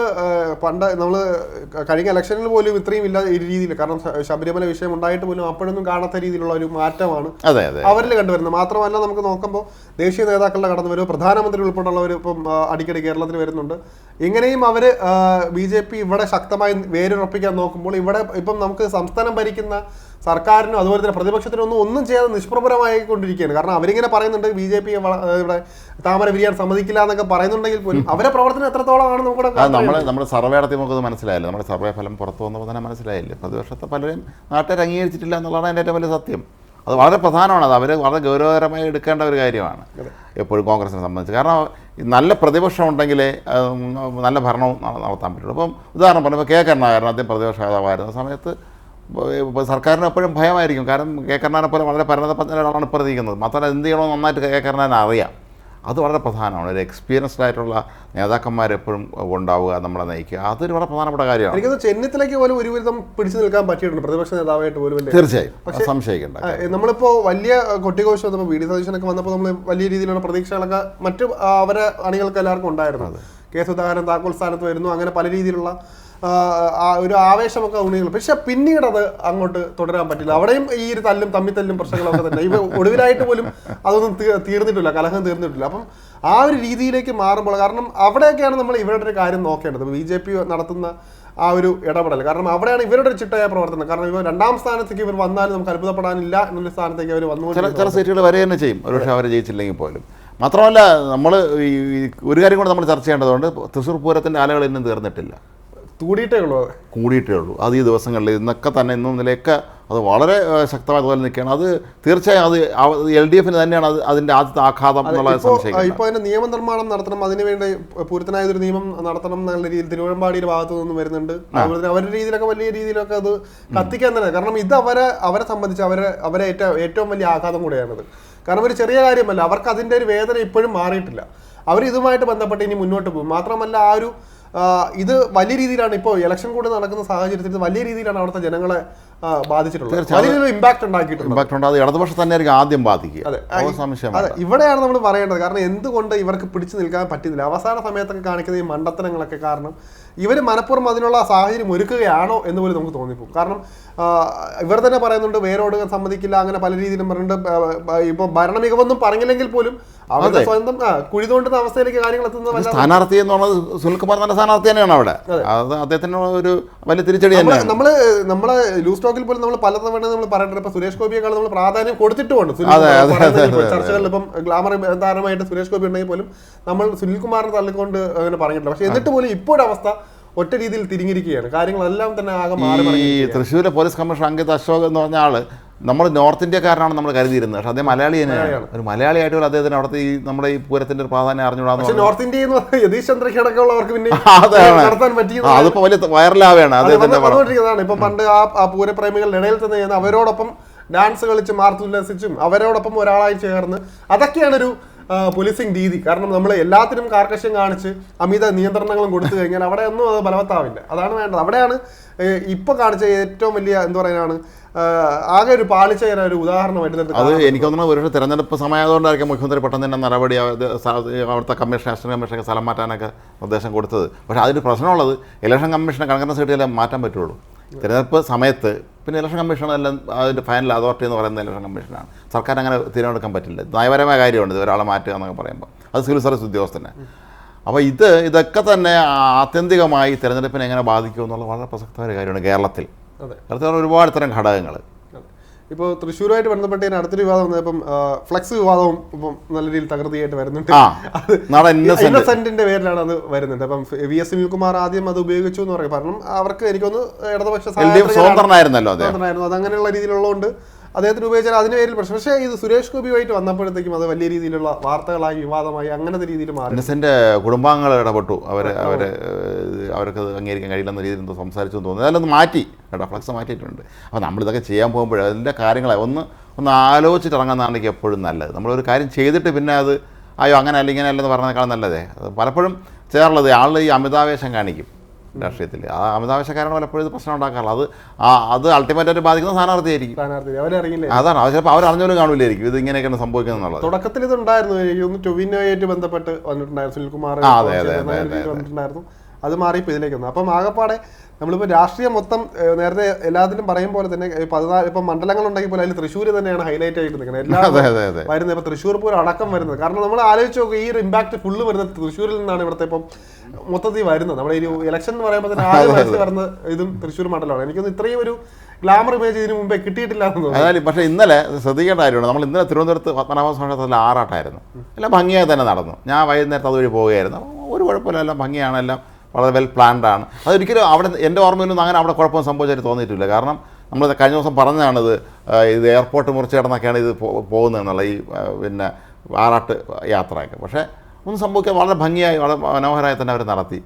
പണ്ട് നമ്മൾ കഴിഞ്ഞ ഇലക്ഷനിൽ പോലും ഇത്രയും ഇല്ല രീതിയിൽ കാരണം ശബരിമല വിഷയം ഉണ്ടായിട്ട് പോലും അപ്പോഴൊന്നും കാണാത്ത രീതിയിലുള്ള ഒരു മാറ്റമാണ് അതെ അതെ. അവരിൽ കണ്ടുവരുന്നത്. മാത്രമല്ല നമുക്ക് നോക്കുമ്പോൾ ദേശീയ നേതാക്കളുടെ കടന്നു വരും പ്രധാനമന്ത്രി ഉൾപ്പെടെയുള്ളവർ ഇപ്പം അടിക്കടി കേരളത്തിൽ വരുന്നുണ്ട്. ഇങ്ങനെയും അവർ ബി ജെ പി ഇവിടെ ശക്തമായി വേരുറപ്പിക്കാൻ നോക്കുമ്പോൾ ഇവിടെ ഇപ്പം നമുക്ക് സംസ്ഥാനം ഭരിക്കുന്ന സർക്കാരിനും അതുപോലെ തന്നെ പ്രതിപക്ഷത്തിനും ഒന്നും ഒന്നും ചെയ്യാതെ നിഷ്പ്രഭരമായി കൊണ്ടിരിക്കുകയാണ് കാരണം അവരിങ്ങനെ പറയുന്നുണ്ട് ബി ജെ പി ഇവിടെ താമര വിരിയാൻ സമ്മതിക്കില്ല എന്നൊക്കെ പറയുന്നുണ്ടെങ്കിൽ പോലും അവരെ പ്രവർത്തനം എത്രത്തോളമാണ് നമുക്കിവിടെ നമ്മൾ നമ്മുടെ സർവേ നടത്തി നമുക്കത് മനസ്സിലായില്ല. നമ്മുടെ സർവേ ഫലം പുറത്തു വന്നപ്പോൾ തന്നെ മനസ്സിലായില്ലേ? പ്രതിപക്ഷത്തെ പലരും നാട്ടുകാർ അംഗീകരിച്ചിട്ടില്ല എന്നുള്ളതാണ് അതിന്റെ ഏറ്റവും വലിയ സത്യം. അത് വളരെ പ്രധാനമാണ്. അത് അവർ വളരെ ഗൗരവകരമായി എടുക്കേണ്ട ഒരു കാര്യമാണ്. എപ്പോഴും കോൺഗ്രസിനെ സംബന്ധിച്ച്. കാരണം നല്ല പ്രതിപക്ഷം ഉണ്ടെങ്കിലേ നല്ല ഭരണവും നടത്താൻ പറ്റുള്ളൂ. അപ്പം ഉദാഹരണം പറഞ്ഞപ്പോൾ കെ കരുണാകരൻ അദ്ദേഹം പ്രതിപക്ഷ നേതാവായിരുന്ന സമയത്ത് സർക്കാരിന് എപ്പോഴും ഭയമായിരിക്കും. കാരണം കെ കരുണാകരനെ പോലെ വളരെ പരിണത ഒരാളാണ് ഇപ്പോൾ മാത്രമല്ല എന്ത് ചെയ്യണമെന്ന് നന്നായിട്ട് കെ കരുണാകരൻ അറിയാം. അത് വളരെ പ്രധാനമാണ്. ഒരു എക്സ്പീരിയൻസ്ഡ് ആയിട്ടുള്ള നേതാക്കന്മാർ എപ്പോഴും ഉണ്ടാവുക നമ്മളെ നയിക്കുക. അതൊരു വളരെ പ്രധാനപ്പെട്ട കാര്യമാണ്. എനിക്ക് ചെന്നിത്തലയ്ക്ക് പോലും ഒരുവിധം പിടിച്ചു നിൽക്കാൻ പറ്റിയിട്ടുണ്ട്. പ്രതിപക്ഷ നേതാവായിട്ട് പോലും തീർച്ചയായും. സംശയിക്കേണ്ട നമ്മളിപ്പോൾ നമ്മളിപ്പോ വലിയ കൊട്ടിഘോഷം വന്നപ്പോൾ വി ഡി സതീശനൊക്കെ വന്നപ്പോൾ നമ്മൾ വലിയ രീതിയിലുള്ള പ്രതീക്ഷകളൊക്കെ മറ്റു അവരെ അണികൾക്ക് എല്ലാവർക്കും ഉണ്ടായിരുന്നു. കെ സുധാകരൻ താക്കോൽ സ്ഥാനത്ത് വരുന്നു. അങ്ങനെ പല രീതിയിലുള്ള ഒരു ആവേശമൊക്കെ ഉണികൾ പക്ഷെ പിന്നീട് അത് അങ്ങോട്ട് തുടരാൻ പറ്റില്ല. അവിടെയും ഈ ഒരു തല്ലും തമ്മി തല്ലും പ്രശ്നങ്ങളൊക്കെ തന്നെ. ഇവ ഒടുവിലായിട്ട് പോലും അതൊന്നും തീർന്നിട്ടില്ല കലഹം തീർന്നിട്ടില്ല. അപ്പം ആ ഒരു രീതിയിലേക്ക് മാറുമ്പോൾ കാരണം അവിടെയൊക്കെയാണ് നമ്മൾ ഇവരുടെ ഒരു കാര്യം നോക്കേണ്ടത്. ബി ജെ പി നടത്തുന്ന ആ ഒരു ഇടപെടൽ. കാരണം അവിടെയാണ് ഇവരുടെ ഒരു ചിട്ടയായ പ്രവർത്തനം. കാരണം ഇവർ രണ്ടാം സ്ഥാനത്തേക്ക് ഇവർ വന്നാലും നമുക്ക് അത്ഭുതപ്പെടാനില്ല എന്നൊരു സ്ഥാനത്തേക്ക് അവർ വന്നു ചില ചില സീറ്റുകൾ വരെ തന്നെ ചെയ്യും. ഒരുപക്ഷെ അവർ ജയിച്ചില്ലെങ്കിൽ പോലും. മാത്രമല്ല നമ്മൾ ഈ ഒരു കാര്യം കൂടെ നമ്മൾ ചർച്ച ചെയ്യേണ്ടതുകൊണ്ട് തൃശ്ശൂർ പൂരത്തിന്റെ ആലകൾ ഇന്നും തീർന്നിട്ടില്ല. കൂടിയിട്ടേ ഉള്ളൂ. കൂടിയിട്ടേ ഉള്ളൂ. അത് ഈ ദിവസങ്ങളിൽ ഇന്നൊക്കെ തന്നെ ഇന്നും നിലയൊക്കെ അത് വളരെ ശക്തമായ തോതിൽ നിൽക്കുകയാണ്. അത് തീർച്ചയായും അത് എൽ ഡി എഫിന് തന്നെയാണ് അത് അതിന്റെ ആദ്യത്തെ ആഘാതം എന്നുള്ള സംശയം ഇപ്പൊ അതിന്റെ നിയമനിർമ്മാണം നടത്തണം. അതിനുവേണ്ടി പൂരത്തിനായ ഒരു നിയമം നടത്തണം എന്നുള്ള രീതിയിൽ തിരുവനമ്പാടിയുടെ ഭാഗത്തു നിന്നും വരുന്നുണ്ട്. അതുപോലെ തന്നെ അവരുടെ രീതിയിലൊക്കെ വലിയ രീതിയിലൊക്കെ അത് കത്തിക്കാൻ തന്നെ. കാരണം ഇത് അവരെ അവരെ സംബന്ധിച്ച് അവരെ അവരെ ഏറ്റവും ഏറ്റവും വലിയ ആഘാതം കൂടെയാണത്. കാരണം ഒരു ചെറിയ കാര്യമല്ല. അവർക്ക് അതിന്റെ ഒരു വേദന ഇപ്പോഴും മാറിയിട്ടില്ല. അവർ ഇതുമായിട്ട് ബന്ധപ്പെട്ട് ഇനി മുന്നോട്ട് പോകും. മാത്രമല്ല ആ ഒരു ഇത് വലിയ രീതിയിലാണ് ഇപ്പോൾ ഇലക്ഷൻ കൂടെ നടക്കുന്ന സാഹചര്യത്തിൽ വലിയ രീതിയിലാണ് അവിടുത്തെ ജനങ്ങളെ ആദ്യം ഇവിടെയാണ് നമ്മൾ പറയേണ്ടത്. കാരണം എന്തുകൊണ്ട് ഇവർക്ക് പിടിച്ചു നിൽക്കാൻ പറ്റുന്നില്ല? അവസാന സമയത്തൊക്കെ കാണിക്കുന്ന ഈ മണ്ടത്തരങ്ങളൊക്കെ കാരണം ഇവർ മനഃപൂർവം അതിനുള്ള സാഹചര്യം ഒരുക്കുകയാണോ എന്ന് പോലും നമുക്ക് തോന്നിപ്പോകും. കാരണം ഇവർ തന്നെ പറയുന്നുണ്ട് വേരോടുക സമ്മതിക്കില്ല അങ്ങനെ പല രീതിയിലും പറഞ്ഞിട്ട് ഇപ്പൊ ഭരണ മികവൊന്നും പറഞ്ഞില്ലെങ്കിൽ പോലും അവരുടെ സ്വന്തം കുഴി തോണ്ടുന്ന അവസ്ഥയിലേക്ക് കാര്യങ്ങൾ എത്തുന്നത് സ്ഥാനാർത്ഥി എന്ന് പറയുന്നത് സുനിൽകുമാർ പറഞ്ഞ സ്ഥാനാർത്ഥി തന്നെയാണ് അവിടെ. അത്. അദ്ദേഹത്തിന് ഒരു വലിയ തിരിച്ചടി നമ്മൾ നമ്മൾ നമ്മളെ ലൂസ് ടോക്കിൽ പോലും നമ്മൾ പലതവണ നമ്മൾ പറഞ്ഞിട്ടുണ്ട്. ഇപ്പൊ സുരേഷ് ഗോപിയെക്കാൾ നമ്മൾ പ്രാധാന്യം കൊടുത്തിട്ടുമുണ്ട്. ചർച്ചകളിൽ ഇപ്പം ഗ്ലാമർ താരമായിട്ട് സുരേഷ് ഗോപി ഉണ്ടെങ്കിൽ പോലും നമ്മൾ സുനിൽ കുമാറിനെ തള്ളിക്കൊണ്ട് അങ്ങനെ പറഞ്ഞിട്ടുണ്ട്. പക്ഷെ എന്നിട്ട് പോലും ഇപ്പോഴവസ്ഥ ഒറ്റ രീതിയിൽ തിരിഞ്ഞിരിക്കുകയാണ്. കാര്യങ്ങളെല്ലാം തന്നെ ആകെ മാറി ഈ. തൃശ്ശൂരിലെ പോലീസ് കമ്മീഷണർ അങ്കിത് അശോക് എന്ന് പറഞ്ഞ ആൾ നമ്മൾ നോർത്ത് ഇന്ത്യക്കാരനാണ് നമ്മൾ കരുതിയിരുന്നത് പക്ഷെ അദ്ദേഹം മലയാളി തന്നെയാണ്. ഒരു മലയാളിയായിട്ട് ആയിട്ട് അദ്ദേഹത്തിന് അവിടുത്തെ ഈ നമ്മുടെ ഈ പൂരത്തിന്റെ ഒരു പ്രാധാന്യം അറിഞ്ഞുകൂടാന്ന് നോർത്ത് ഇന്ത്യ എന്ന് പറഞ്ഞാൽ യതീഷ് ചന്ദ്രയ്ക്കടക്കമുള്ളവർക്ക് പിന്നെ അതാണ്. നടത്താൻ പറ്റിയത് ആ, അതിപ്പോ വലിയ വൈറലാവുകയാണ് അത് അദ്ദേഹത്തിന്റെ പടം. ഇപ്പൊ പണ്ട് ആ പൂരപ്രേമികളുടെ ഇടയിൽ തന്നെ അവരോടൊപ്പം ഡാൻസ് കളിച്ചും ആർത്തുല്ലസിച്ചും അവരോടൊപ്പം ഒരാളായി ചേർന്ന് അതൊക്കെയാണ് ഒരു പോലീസിങ് രീതി. കാരണം നമ്മൾ എല്ലാത്തിനും കാർക്കശ്യം കാണിച്ച് അമിത നിയന്ത്രണങ്ങളും കൊടുത്തു കഴിഞ്ഞാൽ അവിടെ ഒന്നും അത് ഫലവത്താവില്ല. അതാണ് വേണ്ടത്. അവിടെയാണ് ഇപ്പൊ കാണിച്ച ഏറ്റവും വലിയ എന്താ പറയാനാണ് ആകെ ഒരു പാളിച്ച ഒരു ഉദാഹരണമായിട്ട് അത്. എനിക്ക് തോന്നുന്നു ഒരു തെരഞ്ഞെടുപ്പ് സമയമായതുകൊണ്ടായിരിക്കും മുഖ്യമന്ത്രി പെട്ടെന്ന് തന്നെ നടപടി അവിടുത്തെ കമ്മീഷൻ അസിസ്റ്റന്റ് കമ്മീഷനൊക്കെ സ്ഥലം മാറ്റാനൊക്കെ നിർദ്ദേശം കൊടുത്തത്. പക്ഷേ അതിന് പ്രശ്നമുള്ളത് ഇലക്ഷൻ കമ്മീഷനെ കണക്കുന്ന സീറ്റിലെ മാറ്റാൻ പറ്റുള്ളൂ. തിരഞ്ഞെടുപ്പ് സമയത്ത് പിന്നെ ഇലക്ഷൻ കമ്മീഷൻ എല്ലാം അതിന്റെ ഫൈനൽ അതോറിറ്റി എന്ന് പറയുന്ന ഇലക്ഷൻ കമ്മീഷനാണ്. സർക്കാർ അങ്ങനെ തീരുമാനമെടുക്കാൻ പറ്റില്ല. നയപരമായ കാര്യമുണ്ട് ഇത് ഒരാളെ മാറ്റുക എന്നൊക്കെ പറയുമ്പോൾ. അത് സിവിൽ സർവീസ് ഉദ്യോഗസ്ഥനെ. അപ്പോൾ ഇത് ഇതൊക്കെ തന്നെ ആത്യന്തികമായി തിരഞ്ഞെടുപ്പിനെ എങ്ങനെ ബാധിക്കുമെന്നുള്ള വളരെ പ്രസക്തമായ കാര്യമാണ് കേരളത്തിൽ. കേരളത്തിൽ ഒരുപാട് തരം ഘടകങ്ങൾ. ഇപ്പോൾ തൃശ്ശൂരുമായിട്ട് ബന്ധപ്പെട്ട് ഇതിന് അടുത്തൊരു വിവാദം വന്നത് ഇപ്പം ഫ്ലക്സ് വിവാദവും ഇപ്പം നല്ല രീതിയിൽ തകൃതിയായിട്ട് വരുന്നുണ്ട്. ഇന്നസെന്റിന്റെ പേരിലാണ് അത് വരുന്നത് അപ്പം വി എസ് സുനിൽകുമാർ ആദ്യം അത് ഉപയോഗിച്ചു എന്ന് പറയും. കാരണം അവർക്ക് എനിക്കൊന്ന് ഇടതുപക്ഷ സ്വതന്ത്രനായിരുന്നല്ലോ സ്വതന്ത്രനായിരുന്നു. അത് അങ്ങനെയുള്ള രീതിയിലുള്ളതുകൊണ്ട് അദ്ദേഹത്തിന് ഉപയോഗിച്ചാൽ അതിന് പേരിൽ പ്രശ്നം. പക്ഷേ ഇത് സുരേഷ് ഗോപിയുമായിട്ട് വന്നപ്പോഴത്തേക്കും അത് വലിയ രീതിയിലുള്ള വാർത്തകളായി വിവാദമായി അങ്ങനത്തെ രീതിയിൽ മാറി. ഇന്നസെന്റ് കുടുംബാംഗങ്ങൾ ഇടപെട്ടു. അവരെ അവർ അവർക്ക് അംഗീകരിക്കാൻ കഴിയില്ലെന്ന രീതിയിൽ എന്തോ സംസാരിച്ചു തോന്നുന്നു. അതിലൊന്ന് മാറ്റി. കേട്ടോ ഫ്ലക്സ് മാറ്റിയിട്ടുണ്ട്. അപ്പോൾ നമ്മളിതൊക്കെ ചെയ്യാൻ പോകുമ്പോൾ അതിന്റെ കാര്യങ്ങളെ ഒന്ന് ഒന്ന് ആലോചിച്ചിട്ട് ഇറങ്ങുന്നതാണ് എപ്പോഴും നല്ലത്. നമ്മളൊരു കാര്യം ചെയ്തിട്ട് പിന്നെ അത് അയ്യോ അങ്ങനെ അല്ല ഇങ്ങനെ അല്ലെന്ന് പറഞ്ഞേക്കാൾ നല്ലതേ. പലപ്പോഴും ചേർന്നത് ആളുകൾ ഈ അമിതാവേശം കാണിക്കും. രാഷ്ട്രീയത്തിൽ ആ അമിതാവശ്യക്കാരാണ് പലപ്പോഴും ഇത് പ്രശ്നം ഉണ്ടാക്കാറുള്ളത് അത് ആ അത് അൾട്ടിമേറ്റായിട്ട് ബാധിക്കുന്ന സ്ഥാനാർത്ഥിയായിരിക്കും. സ്ഥാനാർത്ഥി. ആയിരിക്കും അതാണ്. അവർ ചിലപ്പോൾ അവർ അറിഞ്ഞോലും കാണില്ലായിരിക്കും ഇത് ഇങ്ങനെയൊക്കെയാണ് സംഭവിക്കുന്നത് എന്നുള്ളത്. തുടക്കത്തിൽ ഇത് ഉണ്ടായിരുന്നു എനിക്ക് തോന്നുന്നു ടൊവിനോയായിട്ട് ബന്ധപ്പെട്ട് വന്നിട്ടുണ്ടായിരുന്നു. സുനിൽകുമാർ വന്നിട്ടുണ്ടായിരുന്നു. അത് മാറി ഇപ്പോൾ ഇതിലേക്ക് വന്നു. അപ്പം ആകെപ്പാടെ നമ്മളിപ്പോൾ രാഷ്ട്രീയം മൊത്തം നേരത്തെ എല്ലാത്തിലും പറയും പോലെ തന്നെ പതിനാല് ഇപ്പം മണ്ഡലങ്ങളുണ്ടെങ്കിൽ പോലും അതിൽ തൃശ്ശൂർ തന്നെയാണ് ഹൈലൈറ്റ് ആയിട്ട് നിൽക്കുന്നത്. എല്ലാ വരുന്നത് ഇപ്പം തൃശ്ശൂർ പൂരം അടക്കം വരുന്നത്. കാരണം നമ്മൾ ആലോചിച്ച് നോക്കുക ഈ ഒരു ഇമ്പാക്ട് ഫുള്ള് വരുന്നത് തൃശ്ശൂരിൽ നിന്നാണ് ഇവിടുത്തെ ഇപ്പം മൊത്തത്തിൽ വരുന്നത്. നമ്മുടെ ഈ ഒരു ഇലക്ഷൻ എന്ന് പറയുമ്പോൾ തന്നെ ആദ്യ വയസ്സിൽ വരുന്ന ഇതും തൃശ്ശൂർ മണ്ഡലമാണ്. എനിക്കൊന്ന് ഇത്രയും ഒരു ഗ്ലാമർ ഇമേജ് ഇതിനു മുമ്പേ കിട്ടിയിട്ടില്ല എന്ന് തോന്നുന്നു. അതായത് പക്ഷേ ഇന്നലെ ശ്രദ്ധിക്കേണ്ട കാര്യമാണ് നമ്മൾ ഇന്നലെ തിരുവനന്തപുരത്ത് പത്മനാഭ ക്ഷേത്രത്തിൽ ആറാട്ടായിരുന്നു. എല്ലാം ഭംഗിയായി തന്നെ നടന്നു. ഞാൻ വൈകുന്നേരത്ത് അതുവഴി പോവുകയായിരുന്നു. ഒരു കുഴപ്പമില്ല. എല്ലാം ഭംഗിയാണ്. എല്ലാം വളരെ വെൽ പ്ലാൻഡ് ആണ്. അതൊരിക്കലും അവിടെ എന്റെ ഓർമ്മയിലൊന്നും അങ്ങനെ അവിടെ കുഴപ്പം സംഭവിച്ചായിട്ട് തോന്നിയിട്ടില്ല. കാരണം നമ്മൾ കഴിഞ്ഞ ദിവസം പറഞ്ഞതാണിത് ഇത് എയർപോർട്ട് മുറിച്ച് കിടന്നൊക്കെയാണ് ഇത് പോകുന്നതെന്നുള്ള ഈ പിന്നെ ആറാട്ട് യാത്രയൊക്കെ. പക്ഷേ ഒന്നും സംഭവിക്കാൻ വളരെ ഭംഗിയായി വളരെ മനോഹരമായി തന്നെ അവർ നടത്തി.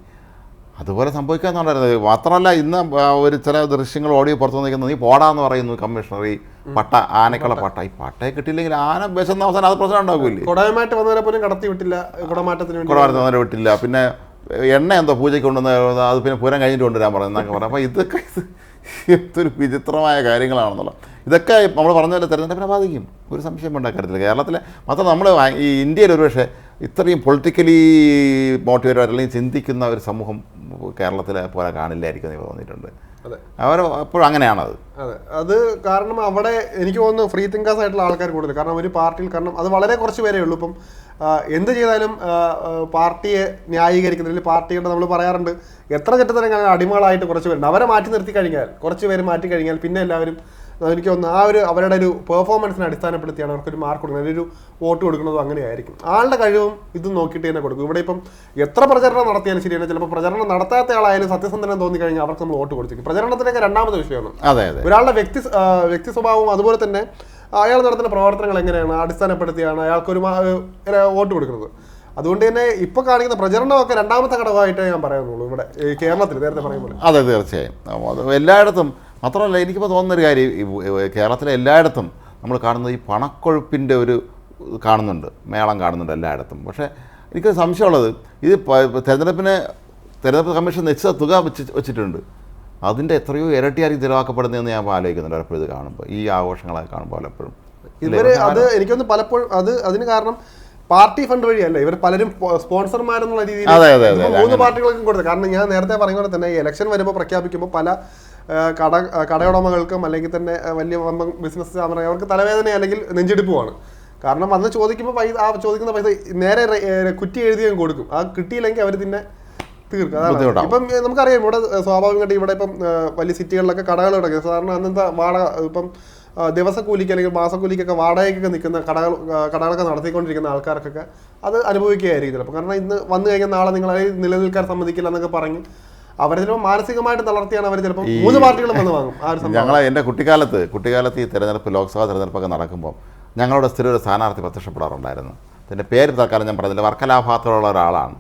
അതുപോലെ സംഭവിക്കാന്നുണ്ടായിരുന്നത് മാത്രമല്ല ഇന്ന് ഒരു ചില ദൃശ്യങ്ങൾ ഓഡിയോ പുറത്തു നിൽക്കുന്നത് നീ പോടാന്ന് പറയുന്നു കമ്മീഷണർ ഈ പട്ട ആനക്കുള്ള പട്ട. ഈ പട്ടയെ കിട്ടിയില്ലെങ്കിൽ ആന വിശന്ന അവസാനം അത് പ്രശ്നം ഉണ്ടാകില്ലേ കുടമാറ്റം വന്നവരെ പോലും കടത്തി വിട്ടില്ല കുടമാറ്റത്തിന് കുടമാറ്റം വന്നവരെ വിട്ടില്ല. പിന്നെ എണ്ണ എന്തോ പൂജയ്ക്ക് കൊണ്ടുവന്ന് അത് പിന്നെ പൂരം കഴിഞ്ഞിട്ട് കൊണ്ടുവരാൻ പറഞ്ഞു എന്നൊക്കെ പറഞ്ഞു അപ്പോൾ ഇതൊക്കെ ഇത് എന്തൊരു വിചിത്രമായ കാര്യങ്ങളാണെന്നുള്ള. ഇതൊക്കെ നമ്മൾ പറഞ്ഞ പോലെ തെരഞ്ഞെടുപ്പിനെ ബാധിക്കും. ഒരു സംശയം ഉണ്ടാക്കരുത്തില്ല കേരളത്തിലെ മാത്രം നമ്മൾ ഈ ഇന്ത്യയിൽ ഒരുപക്ഷെ ഇത്രയും പൊളിറ്റിക്കലി മോട്ടിവേറ്റഡ് അല്ലെങ്കിൽ ചിന്തിക്കുന്ന ഒരു സമൂഹം കേരളത്തിലെ പോലെ കാണില്ലായിരിക്കും എന്ന് തോന്നിയിട്ടുണ്ട്. അവർ അപ്പോഴും അങ്ങനെയാണത്. അതെ. അത് കാരണം അവിടെ എനിക്ക് തോന്നുന്നു ഫ്രീ തിങ്കേഴ്സ് ആയിട്ടുള്ള ആൾക്കാർ കൂടുതൽ. കാരണം ഒരു പാർട്ടിയിൽ കാരണം അത് വളരെ കുറച്ച് പേരേ ഉള്ളൂ. ഇപ്പം എന്ത് ചെയ്താലും പാർട്ടിയെ ന്യായീകരിക്കുന്നതിൽ പാർട്ടിയുടെ നമ്മൾ പറയാറുണ്ട് എത്ര ചെറ്റത്തരം അടിമകളായിട്ട് കുറച്ച് പേരുണ്ട്. അവരെ മാറ്റി നിർത്തി കഴിഞ്ഞാൽ കുറച്ച് പേര് മാറ്റി കഴിഞ്ഞാൽ പിന്നെ എല്ലാവരും എനിക്ക് തോന്നുന്നു ആ ഒരു അവരുടെ ഒരു പെർഫോമൻസിനെ അടിസ്ഥാനപ്പെടുത്തിയാണ് അവർക്കൊരു മാർക്ക് കൊടുക്കുന്നത്. ഒരു വോട്ട് കൊടുക്കുന്നതും അങ്ങനെയായിരിക്കും. ആളുടെ കഴിവും ഇതും നോക്കിയിട്ട് തന്നെ കൊടുക്കും. ഇവിടെ ഇപ്പം എത്ര പ്രചരണം നടത്തിയാലും ശരിയാണ് ചിലപ്പോൾ പ്രചരണം നടത്താത്ത ആളായാലും സത്യസന്ധനം തോന്നി കഴിഞ്ഞാൽ അവർക്ക് നമ്മൾ വോട്ട് കൊടുത്തിരിക്കും. പ്രചരണത്തിനൊക്കെ രണ്ടാമത്തെ വിഷയമാണ്. അതെ അതെ. ഒരാളുടെ വ്യക്തി വ്യക്തി സ്വഭാവവും അതുപോലെ തന്നെ അയാൾ നടത്തുന്ന പ്രവർത്തനങ്ങൾ എങ്ങനെയാണ് അടിസ്ഥാനപ്പെടുത്തിയാണ് അയാൾക്കൊരു വോട്ട് കൊടുക്കുന്നത്. അതുകൊണ്ട് തന്നെ ഇപ്പൊ കാണിക്കുന്ന പ്രചരണമൊക്കെ രണ്ടാമത്തെ ഘടകമായിട്ടേ ഞാൻ പറയുന്നുള്ളൂ ഇവിടെ കേരളത്തിൽ നേരത്തെ പറയുമ്പോൾ അതെ തീർച്ചയായും. എല്ലായിടത്തും മാത്രമല്ല എനിക്കിപ്പോൾ തോന്നുന്നൊരു കാര്യം കേരളത്തിലെ എല്ലായിടത്തും നമ്മൾ കാണുന്നത് ഈ പണക്കൊഴുപ്പിന്റെ ഒരു കാണുന്നുണ്ട് മേളം കാണുന്നുണ്ട് എല്ലായിടത്തും. പക്ഷേ എനിക്ക് സംശയമുള്ളത് ഇത് തിരഞ്ഞെടുപ്പിന് തിരഞ്ഞെടുപ്പ് കമ്മീഷൻ നിശ്ചിത തുക വെച്ച് വെച്ചിട്ടുണ്ട്. അതിന്റെ എത്രയോ ഇരട്ടിയായിരിക്കും ചിലവാക്കപ്പെടുന്നതെന്ന് ഞാൻ ആലോചിക്കുന്നുണ്ട് പലപ്പോഴും ഇത് കാണുമ്പോൾ ഈ ആഘോഷങ്ങളൊക്കെ കാണുമ്പോൾ പലപ്പോഴും. ഇവർ അത് എനിക്കൊന്ന് പലപ്പോഴും അത് അതിന് കാരണം പാർട്ടി ഫണ്ട് വഴിയല്ല ഇവർ പലരും സ്പോൺസർമാരെന്നുള്ള രീതിയിൽ മൂന്ന് പാർട്ടികൾക്കും കൊടുത്തത് കാരണം ഞാൻ നേരത്തെ പറഞ്ഞ പോലെ തന്നെ ഇലക്ഷൻ വരുമ്പോൾ പ്രഖ്യാപിക്കുമ്പോൾ പല കട കടയുടമകൾക്കും അല്ലെങ്കിൽ തന്നെ വലിയ വലിയ ബിസിനസ് അവർക്ക് തലവേദന അല്ലെങ്കിൽ നെഞ്ചെടുപ്പുമാണ്. കാരണം വന്ന് ചോദിക്കുമ്പോൾ പൈസ ആ ചോദിക്കുന്ന പൈസ നേരെ കുറ്റി എഴുതി ഞാൻ കൊടുക്കും. ആ കിട്ടിയില്ലെങ്കിൽ അവർ തന്നെ തീർക്കും. അതാണ്. ഇപ്പം നമുക്കറിയാം ഇവിടെ സ്വാഭാവികമായിട്ട് ഇവിടെ ഇപ്പം വലിയ സിറ്റികളിലൊക്കെ കടകൾ തുടങ്ങി. സാധാരണ അന്നത്തെ വാടക ഇപ്പം ദിവസക്കൂലിക്ക് അല്ലെങ്കിൽ മാസക്കൂലിക്കൊക്കെ വാടകയ്ക്കൊക്കെ നിൽക്കുന്ന കടകൾ കടകളൊക്കെ നടത്തിക്കൊണ്ടിരിക്കുന്ന ആൾക്കാർക്കൊക്കെ അത് അനുഭവിക്കുകയായിരിക്കും ചിലപ്പോൾ കാരണം ഇന്ന് വന്നു കഴിഞ്ഞാൽ നാളെ നിങ്ങൾ നിലനിൽക്കാൻ സമ്മതിക്കില്ല എന്നൊക്കെ പറഞ്ഞ് അവരെ ചിലപ്പോൾ മാനസികമായിട്ട് തളർത്തിയാണ് അവർ ചിലപ്പോൾ മൂന്ന് പാർട്ടികളും വന്ന് വാങ്ങും. ആ ഒരു സമയം ഞങ്ങൾ എന്റെ കുട്ടിക്കാലത്ത് കുട്ടിക്കാലത്ത് ഈ തെരഞ്ഞെടുപ്പ് ലോക്സഭാ തെരഞ്ഞെടുപ്പൊക്കെ നടക്കുമ്പോൾ ഞങ്ങളുടെ സ്ഥിരം ഒരു സ്ഥാനാർത്ഥി പ്രത്യക്ഷപ്പെടാറുണ്ടായിരുന്നു. അതിന്റെ പേര് തൽക്കാലം ഞാൻ പറഞ്ഞില്ല. വർക്കലാഭാഗത്തുള്ള ഒരാളാണ്.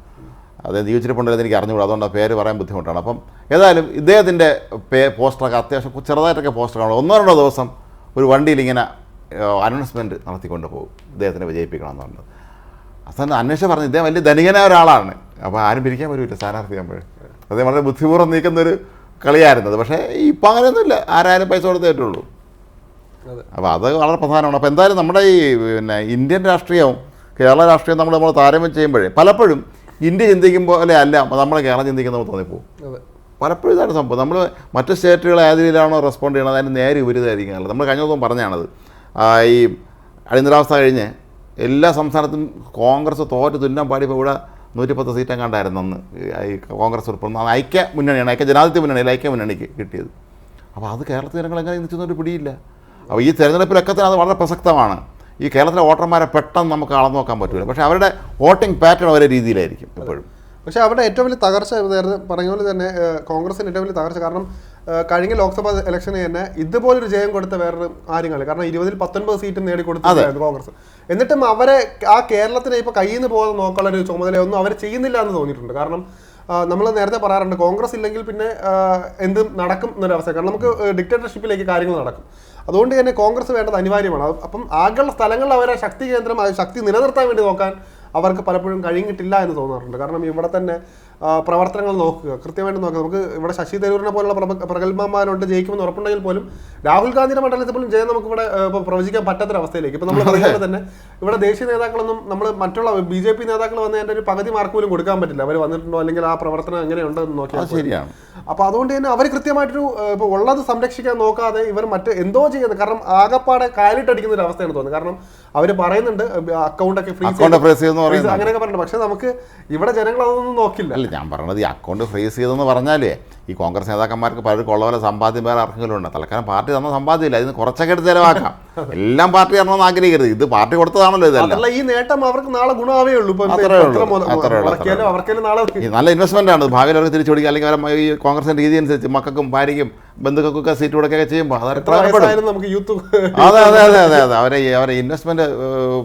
അത് ജീവിച്ചിട്ടുണ്ടെങ്കിൽ എനിക്ക് അറിഞ്ഞുകൂടാ. അതുകൊണ്ട് പേര് പറയാൻ ബുദ്ധിമുട്ടാണ്. അപ്പം ഏതായാലും ഇദ്ദേഹത്തിന്റെ പേ പോസ്റ്ററൊക്കെ അത്യാവശ്യം ചെറുതായിട്ടൊക്കെ പോസ്റ്റർ കാണും. ഒന്നോ രണ്ടോ ദിവസം ഒരു വണ്ടിയിൽ ഇങ്ങനെ അനൗൺസ്മെന്റ് നടത്തിക്കൊണ്ട് പോകും. ഇദ്ദേഹത്തിനെ വിജയിപ്പിക്കണം എന്ന് പറഞ്ഞത് അവസാനം അന്വേഷിച്ച് പറഞ്ഞു ഇദ്ദേഹം വലിയ ധനികനായ ഒരാളാണ്. അപ്പോൾ ആരും പിരിക്കാൻ പറ്റില്ല സ്ഥാനാർത്ഥിയാകുമ്പോൾ അത് വളരെ ബുദ്ധിപൂർവം നീക്കുന്ന ഒരു കളിയായിരുന്നത് പക്ഷേ ഇപ്പം അങ്ങനെയൊന്നുമില്ല. ആരായാലും പൈസ കൊടുത്തേ പറ്റുള്ളൂ. അപ്പോൾ അത് വളരെ പ്രധാനമാണ്. അപ്പോൾ എന്തായാലും നമ്മുടെ ഈ പിന്നെ ഇന്ത്യൻ രാഷ്ട്രീയവും കേരള രാഷ്ട്രീയവും നമ്മൾ നമ്മൾ താരമ്യം ചെയ്യുമ്പോഴേ പലപ്പോഴും ഇന്ത്യ ചിന്തിക്കുമ്പോൾ പോലെ അല്ല നമ്മൾ കേരളം ചിന്തിക്കുന്ന തോന്നിപ്പോകും അതെ. പലപ്പോഴും ഇതാണ് സംഭവം. നമ്മൾ മറ്റ് സ്റ്റേറ്റുകൾ ഏത് രീതിയിലാണോ റെസ്പോണ്ട് ചെയ്യണത് അതിന് നേരെ ഉപരിതായിരിക്കും നല്ലത് നമ്മൾ കഴിഞ്ഞ ദിവസം പറഞ്ഞാണത്. ഈ അടിയന്തരാവസ്ഥ കഴിഞ്ഞ് എല്ലാ സംസ്ഥാനത്തും കോൺഗ്രസ് തോറ്റ് തുന്നം പാടിയപ്പോൾ ഇവിടെ നൂറ്റിപ്പത്ത് സീറ്റ് കണ്ടായിരുന്നു അന്ന്. ഈ കോൺഗ്രസ് ഉൾപ്പെടുന്ന ഐക്യ മുന്നണിയാണ്. ഐക്യ ജനാധിപത്യ മുന്നണിയിൽ ഐക്യ മുന്നണിക്ക് കിട്ടിയത്. അപ്പോൾ അത് കേരളത്തിൽ ജനങ്ങൾ എങ്ങനെ നിൽക്കുന്നൊരു പിടിയില്ല. അപ്പോൾ ഈ തെരഞ്ഞെടുപ്പിലൊക്കെ തന്നെ അത് വളരെ പ്രസക്തമാണ്. ഈ കേരളത്തിലെ വോട്ടർമാരെ പെട്ടെന്ന് നമുക്ക് അളന്നു നോക്കാൻ പറ്റില്ല പക്ഷേ അവരുടെ വോട്ടിംഗ് പാറ്റേൺ ഒരേ രീതിയിലായിരിക്കും എപ്പോഴും പക്ഷേ അവരുടെ ഏറ്റവും വലിയ തകർച്ച പറഞ്ഞ പോലെ തന്നെ കോൺഗ്രസിന് ഏറ്റവും വലിയ തകർച്ച കാരണം കഴിഞ്ഞ ലോക്സഭാ ഇലക്ഷന് തന്നെ ഇതുപോലൊരു ജയം കൊടുത്ത വേറൊരു ആരും കളി കാരണം ഇരുപതിൽ പത്തൊൻപത് സീറ്റ് നേടിക്കൊടുത്തില്ലായിരുന്നു കോൺഗ്രസ്. എന്നിട്ടും അവരെ ആ കേരളത്തിനെ ഇപ്പൊ കയ്യിൽ നിന്ന് പോകാതെ നോക്കാനുള്ള ഒരു ചുമതലയൊന്നും അവർ ചെയ്യുന്നില്ല എന്ന് തോന്നിയിട്ടുണ്ട്. കാരണം നമ്മൾ നേരത്തെ പറയാറുണ്ട് കോൺഗ്രസ് ഇല്ലെങ്കിൽ പിന്നെ എന്തും നടക്കും എന്നൊരവസ്ഥ. കാരണം നമുക്ക് ഡിക്റ്റേറ്റർഷിപ്പിലേക്ക് കാര്യങ്ങൾ നടക്കും. അതുകൊണ്ട് തന്നെ കോൺഗ്രസ് വേണ്ടത് അനിവാര്യമാണ്. അപ്പം ആകെയുള്ള സ്ഥലങ്ങളിൽ അവരെ ശക്തി കേന്ദ്രം ശക്തി നിലനിർത്താൻ വേണ്ടി നോക്കാൻ അവർക്ക് പലപ്പോഴും കഴിഞ്ഞിട്ടില്ല എന്ന് തോന്നാറുണ്ട്. കാരണം ഇവിടെ തന്നെ പ്രവർത്തനങ്ങൾ നോക്കുക. കൃത്യമായിട്ട് നോക്കുക. നമുക്ക് ഇവിടെ ശശി തരൂരിനെ പോലുള്ള പ്രഗത്ഭന്മാരുണ്ട് ജയിക്കുമെന്ന് ഉറപ്പുണ്ടെങ്കിൽ പോലും രാഹുൽ ഗാന്ധിയുടെ മണ്ഡലത്തിൽ പോലും ജയം നമുക്ക് ഇവിടെ പ്രവചിക്കാൻ പറ്റാത്തൊരവസ്ഥയിലേക്ക്. ഇപ്പം നമ്മൾ പറയുന്നത് തന്നെ ഇവിടെ ദേശീയ നേതാക്കളൊന്നും നമ്മൾ മറ്റുള്ള ബി ജെ പി നേതാക്കൾ വന്നതിന്റെ ഒരു പകുതി മാർക്ക് പോലും കൊടുക്കാൻ പറ്റില്ല. അവർ വന്നിട്ടുണ്ടോ അല്ലെങ്കിൽ ആ പ്രവർത്തനം എങ്ങനെയുണ്ടോ എന്ന് നോക്കിയാൽ ശരിയാണ്. അപ്പൊ അതുകൊണ്ട് തന്നെ അവർ കൃത്യമായിട്ടൊരു ഇപ്പൊ ഉള്ളത് സംരക്ഷിക്കാൻ നോക്കാതെ ഇവർ മറ്റ് എന്തോ ചെയ്യുന്നത്. കാരണം ആകപ്പാടെ കാലിട്ടടിക്കുന്ന ഒരു അവസ്ഥയാണ് തോന്നുന്നത്. കാരണം അവർ പറയുന്നുണ്ട് അക്കൗണ്ട് ഒക്കെ ഫ്രീസ് അങ്ങനെയൊക്കെ പറയുന്നുണ്ട് പക്ഷെ നമുക്ക് ഇവിടെ ജനങ്ങൾ അതൊന്നും നോക്കില്ല. അല്ല ഞാൻ പറഞ്ഞത് ഈ അക്കൗണ്ട് ഫ്രീസ് ചെയ്തെന്ന് പറഞ്ഞാലേ ഈ കോൺഗ്രസ് നേതാക്കന്മാർക്ക് പലരും കൊള്ള പോലെ സമ്പാദ്യം വേറെ ആർക്കെങ്കിലും ഉണ്ട്? തൽക്കാലം പാർട്ടി തന്ന സമ്പാദ്യമില്ല. ഇതിന് കുറച്ചൊക്കെ എടുത്ത് ചിലവാക്കാം. എല്ലാം പാർട്ടി തരണമെന്ന് ആഗ്രഹിക്കരുത്. ഇത് പാർട്ടി കൊടുത്തതാണല്ലോ ഇതെല്ലാം. ഈ നേട്ടം അവർക്ക് നാളെ ഗുണമാവേ ഉള്ളൂ. ഉള്ളൂ. ഉള്ളൂ, നല്ല ഇൻവെസ്റ്റ്മെന്റ് ആണ്. ഭാവിയിൽ അവർക്ക് തിരിച്ചു കൊടുക്കുക. അല്ലെങ്കിൽ അവരെ ഈ കോൺഗ്രസിന്റെ രീതി അനുസരിച്ച് മക്കൾക്കും ഭാര്യയ്ക്കും ബന്ധുക്കൾക്കൊക്കെ സീറ്റ് കൊടുക്കുകയൊക്കെ ചെയ്യുമ്പോൾ അത് നമുക്ക് യൂത്ത് അതെ അതെ അതെ അതെ അതെ. അവരെ അവരെ ഇൻവെസ്റ്റ്മെന്റ്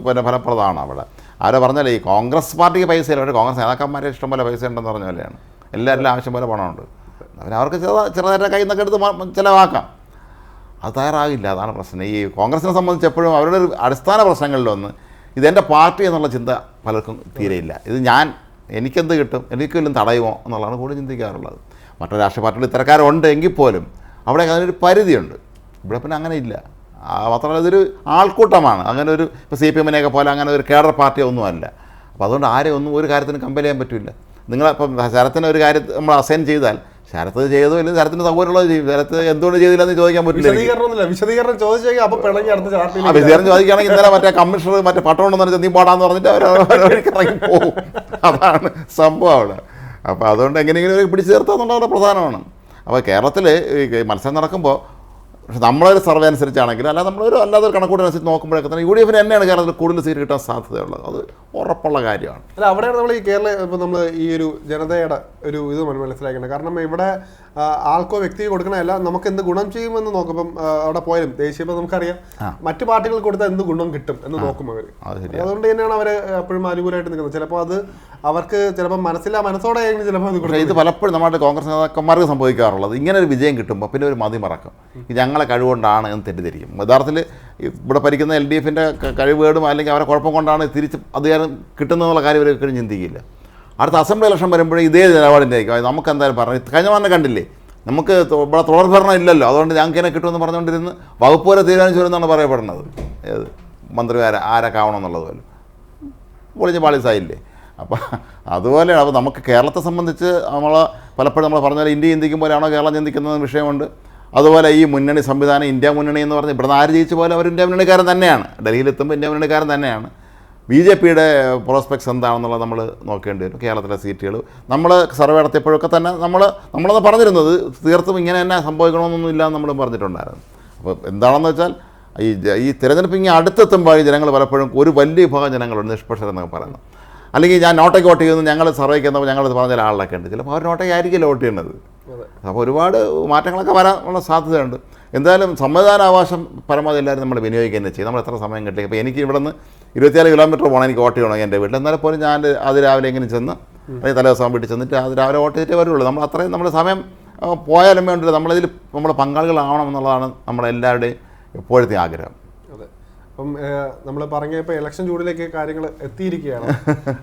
പിന്നെ ഫലപ്രദമാണ് അവിടെ. ആരോ പറഞ്ഞാലേ ഈ കോൺഗ്രസ് പാർട്ടിക്ക് പൈസ ഇല്ല അവരുടെ കോൺഗ്രസ് നേതാക്കന്മാരെ ഇഷ്ടം പോലെ പൈസ ഉണ്ടെന്ന് പറഞ്ഞ പോലെയാണ്. എല്ലാവരിലും ആവശ്യം പോലെ പണമുണ്ട്. അവന് അവർക്ക് ചെറുതാ ചെറുതായിട്ട് കയ്യിൽ നിന്നൊക്കെ എടുത്ത് ചിലവാക്കാം. അത് തയ്യാറാകില്ല അതാണ് പ്രശ്നം. ഈ കോൺഗ്രസിനെ സംബന്ധിച്ച് എപ്പോഴും അവരുടെ ഒരു അടിസ്ഥാന പ്രശ്നങ്ങളിലൊന്ന് ഇതെന്റെ പാർട്ടി എന്നുള്ള ചിന്ത പലർക്കും തീരെയില്ല. ഇത് ഞാൻ എനിക്കെന്ത് കിട്ടും എനിക്ക് വല്ലതും തടയുമോ എന്നുള്ളതാണ് കൂടുതൽ ചിന്തിക്കാറുള്ളത്. മറ്റു രാഷ്ട്രീയ പാർട്ടികൾ ഇത്തരക്കാരുണ്ട് എങ്കിൽ പോലും അവിടെ അതിനൊരു പരിധിയുണ്ട്. ഇവിടെ പിന്നെ അങ്ങനെ ഇല്ല. മാത്രമല്ല ഇതൊരു ആൾക്കൂട്ടമാണ്. അങ്ങനെ ഒരു ഇപ്പോൾ സി പി എമ്മിനെയൊക്കെ പോലെ അങ്ങനെ ഒരു കേഡർ പാർട്ടി ഒന്നുമല്ല അപ്പോൾ അതുകൊണ്ട് ആരെയും ഒന്നും ഒരു കാര്യത്തിനും കമ്പയർ ചെയ്യാൻ പറ്റില്ല നിങ്ങളിപ്പം ശരത്തിന് ഒരു കാര്യം നമ്മൾ അസൈൻ ചെയ്താൽ ശരത്ത് ചെയ്തോ അല്ലെങ്കിൽ ശരത്തിന് സൗകര്യമുള്ളത് ചെയ്യും ശരത്ത് എന്തുകൊണ്ട് ചെയ്തില്ല എന്ന് ചോദിക്കാൻ പറ്റില്ല. വിശദീകരണം വിശദീകരണം ചോദിച്ചെങ്കിൽ അപ്പൊ പിണങ്ങി അടുത്ത ആ ചാർട്ടിൽ വിദ്യാർത്ഥി ചോദിക്കുകയാണെങ്കിൽ ഇന്നലെ മറ്റേ കമ്മീഷണർ മറ്റേ പട്ടണം എന്ന് നീ പാടാന്ന് പറഞ്ഞിട്ട് അവർ ഇറങ്ങി പോകും അതാണ് സംഭവം അവിടെ. അപ്പോൾ അതുകൊണ്ട് എങ്ങനെയെങ്കിലും പിടിച്ചു ചേർത്തുക എന്നുള്ളത് പ്രധാനമാണ്. അപ്പോൾ കേരളത്തിൽ മത്സരം നടക്കുമ്പോൾ പക്ഷേ നമ്മളൊരു സർവേ അനുസരിച്ചാണെങ്കിൽ അല്ലാതെ നമ്മളൊരു അല്ലാതെ ഒരു കണക്കൂട്ടനുസരിച്ച് നോക്കുമ്പോഴൊക്കെ തന്നെ യു ഡി എഫിന് തന്നെയാണ് കേരളത്തിൽ കൂടുതൽ സീറ്റ് കിട്ടാൻ സാധ്യതയുള്ളത്. അത് ഉറപ്പുള്ള കാര്യമാണ്. അല്ല അവിടെയാണ് നമ്മൾ ഈ കേരള ഇപ്പോൾ നമ്മൾ ഈ ഒരു ജനതയുടെ ഒരു ഇത് മനസ്സിലാക്കേണ്ടത്. കാരണം ഇവിടെ ആൾക്കോ വ്യക്തി കൊടുക്കണമല്ല നമുക്ക് എന്ത് ഗുണം ചെയ്യുമെന്ന് നോക്കുമ്പം അവിടെ പോയാലും ദേശീയ ഇപ്പം നമുക്കറിയാം. മറ്റു പാർട്ടികൾ കൊടുത്താൽ എന്ത് ഗുണം കിട്ടും എന്ന് നോക്കും അവർ അതുകൊണ്ട് തന്നെയാണ് അവർ എപ്പോഴും അനുകൂലമായിട്ട് നിൽക്കുന്നത്. ചിലപ്പോൾ അത് അവർക്ക് ചിലപ്പോൾ മനസ്സില്ല മനസ്സോടെ ആയിരുന്നു ചിലപ്പോൾ ഇത് പലപ്പോഴും നമ്മുടെ കോൺഗ്രസ് നേതാക്കന്മാർക്ക് സംഭവിക്കാറുള്ളത്. ഇങ്ങനെ ഒരു വിജയം കിട്ടുമ്പോൾ പിന്നെ ഒരു മതി മറക്കും ഇത് ഞങ്ങളെ കഴിവുകൊണ്ടാണ് എന്ന് തെറ്റിദ്ധരിക്കും. യഥാർത്ഥത്തിൽ ഇവിടെ ഭരിക്കുന്ന എൽ ഡി എഫിന്റെ കഴിവുകേടും അല്ലെങ്കിൽ അവരെ കുഴപ്പം കൊണ്ടാണ് തിരിച്ച് അധികാരം കിട്ടുന്നതെന്നുള്ള കാര്യം ഇവർ ഒരിക്കലും ചിന്തിക്കില്ല. അടുത്ത അസംബ്ലി ഇലക്ഷൻ വരുമ്പോഴേ ഇതേ നിലപാടിന്റെ ആയിരിക്കും നമുക്ക് എന്തായാലും പറഞ്ഞു കഴിഞ്ഞ തന്നെ കണ്ടില്ലേ? നമുക്ക് ഇവിടെ തുടർഭരണം ഇല്ലല്ലോ. അതുകൊണ്ട് ഞങ്ങൾക്ക് എന്നെ കിട്ടുമെന്ന് പറഞ്ഞുകൊണ്ടിരുന്ന് വകുപ്പ് വരെ തീരുമാനിച്ചു വരുന്നാണ് പറയപ്പെടുന്നത്. ഏത് മന്ത്രി ആരാ ആരൊക്കെ ആവണം എന്നുള്ളത് പോലും. പൊളിഞ്ഞ പാളിസായില്ലേ? അപ്പോൾ അതുപോലെ അപ്പോൾ നമുക്ക് കേരളത്തെ സംബന്ധിച്ച് നമ്മൾ പലപ്പോഴും നമ്മൾ പറഞ്ഞാൽ ഇന്ത്യ ചിന്തിക്കുമ്പോഴാണോ കേരളം ചിന്തിക്കുന്നത് വിഷയമുണ്ട്. അതുപോലെ ഈ മുന്നണി സംവിധാനം ഇന്ത്യ മുന്നണി എന്ന് പറഞ്ഞ് ഇവിടെ ആര് ജയിച്ച പോലെ അവർ ഇന്ത്യ മുന്നണിക്കാരൻ തന്നെയാണ്. ഡൽഹിയിലെത്തുമ്പോൾ ഇന്ത്യ മുന്നണിക്കാരൻ തന്നെയാണ്. ബി ജെ പിയുടെ പ്രോസ്പെക്ട്സ് എന്താണെന്നുള്ളത് നമ്മൾ നോക്കേണ്ടി വരും. കേരളത്തിലെ സീറ്റുകൾ നമ്മൾ സർവേ നടത്തിയപ്പോഴൊക്കെ തന്നെ നമ്മൾ നമ്മളത് പറഞ്ഞിരുന്നത് തീർത്തും ഇങ്ങനെ തന്നെ സംഭവിക്കണമെന്നൊന്നും ഇല്ല നമ്മൾ പറഞ്ഞിട്ടുണ്ടായിരുന്നു. അപ്പോൾ എന്താണെന്ന് വെച്ചാൽ ഈ ഈ തിരഞ്ഞെടുപ്പ് ഇങ്ങനെ അടുത്തെത്തുമ്പോൾ ജനങ്ങൾ പലപ്പോഴും ഒരു വലിയ വിഭാഗം ജനങ്ങളുണ്ട് നിഷ്പക്ഷരെന്നൊക്കെ പറയുന്നത്. അല്ലെങ്കിൽ ഞാൻ നോട്ടയ്ക്ക് വോട്ട് ചെയ്യുന്നു ഞങ്ങൾ സർവേക്ക് എന്നപ്പോൾ ഞങ്ങൾ പറഞ്ഞ ചില ആളൊക്കെ ഉണ്ട്. ചിലപ്പോൾ അവർ നോട്ടയ്ക്ക് ആയിരിക്കില്ല വോട്ട് ചെയ്യുന്നത്. അപ്പോൾ ഒരുപാട് മാറ്റങ്ങളൊക്കെ വരാനുള്ള സാധ്യതയുണ്ട്. എന്തായാലും സമ്മതിദാനാവകാശം പരമാവധി എല്ലാവരും നമ്മൾ വിനിയോഗിക്കുക തന്നെ ചെയ്യും. നമ്മൾ എത്ര സമയം കിട്ടി? അപ്പോൾ എനിക്ക് ഇവിടെ നിന്ന് ഇരുപത്തിയാൽ കിലോമീറ്റർ പോകണം. എനിക്ക് വോട്ട് ചെയ്യണം എന്റെ വീട്ടിൽ. എന്നാലും പോലും ഞാൻ അത് രാവിലെ എങ്ങനെ ചെന്ന് അല്ലെങ്കിൽ തലേ ദിവസം വീട്ടിൽ ചെന്നിട്ട് അത് രാവിലെ വോട്ട് ചെയ്തിട്ടേ വരുള്ളൂ. നമ്മൾ അത്രയും നമ്മുടെ സമയം പോയാലും വേണ്ടില്ല. നമ്മളിതിൽ നമ്മൾ പങ്കാളികളാവണം എന്നുള്ളതാണ് നമ്മളെല്ലാവരുടെയും എപ്പോഴത്തെ ആഗ്രഹം. അപ്പം നമ്മൾ പറഞ്ഞ ഇലക്ഷൻ ചൂടിലേക്ക് കാര്യങ്ങൾ എത്തിയിരിക്കുകയാണ്.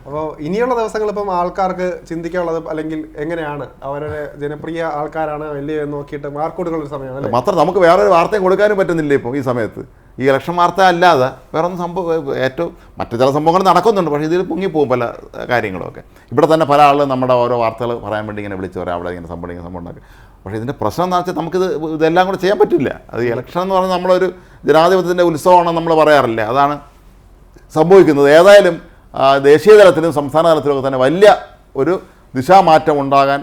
അപ്പോൾ ഇനിയുള്ള ദിവസങ്ങൾ ഇപ്പം ആൾക്കാർക്ക് ചിന്തിക്കാനുള്ളത് അല്ലെങ്കിൽ എങ്ങനെയാണ്? അവരുടെ ജനപ്രിയ ആൾക്കാരാണ് വലിയ നോക്കിയിട്ട് മാർക്ക് കൊടുക്കുന്ന ഒരു സമയമാണ് മാത്രം നമുക്ക് വേറൊരു വാർത്തയും കൊടുക്കാനും പറ്റുന്നില്ല ഇപ്പോൾ ഈ സമയത്ത്? ഈ ഇലക്ഷൻ വാർത്ത അല്ലാതെ വേറെ ഒന്നും സംഭവം ഏറ്റവും മറ്റു ചില സംഭവങ്ങൾ നടക്കുന്നുണ്ട് പക്ഷേ ഇതിൽ പൊങ്ങിപ്പോകും പല കാര്യങ്ങളൊക്കെ. ഇവിടെ തന്നെ പല ആളുകളും നമ്മുടെ ഓരോ വാർത്തകൾ പറയാൻ വേണ്ടി ഇങ്ങനെ വിളിച്ച് പറയാം അവിടെ ഇങ്ങനെ സംഭവം ഇങ്ങനെ സംഭവം ഉണ്ടാക്കി. പക്ഷേ ഇതിന്റെ പ്രശ്നം എന്താണെന്ന് വെച്ചാൽ നമുക്കിത് ഇതെല്ലാം കൂടെ ചെയ്യാൻ പറ്റില്ല. അത് ഇലക്ഷൻ എന്ന് പറഞ്ഞാൽ നമ്മളൊരു ജനാധിപത്യത്തിന്റെ ഉത്സവമാണെന്ന് നമ്മൾ പറയാറില്ല. അതാണ് സംഭവിക്കുന്നത്. ഏതായാലും ദേശീയ തലത്തിലും സംസ്ഥാന തലത്തിലും തന്നെ വലിയ ഒരു ദിശാമാറ്റം ഉണ്ടാകാൻ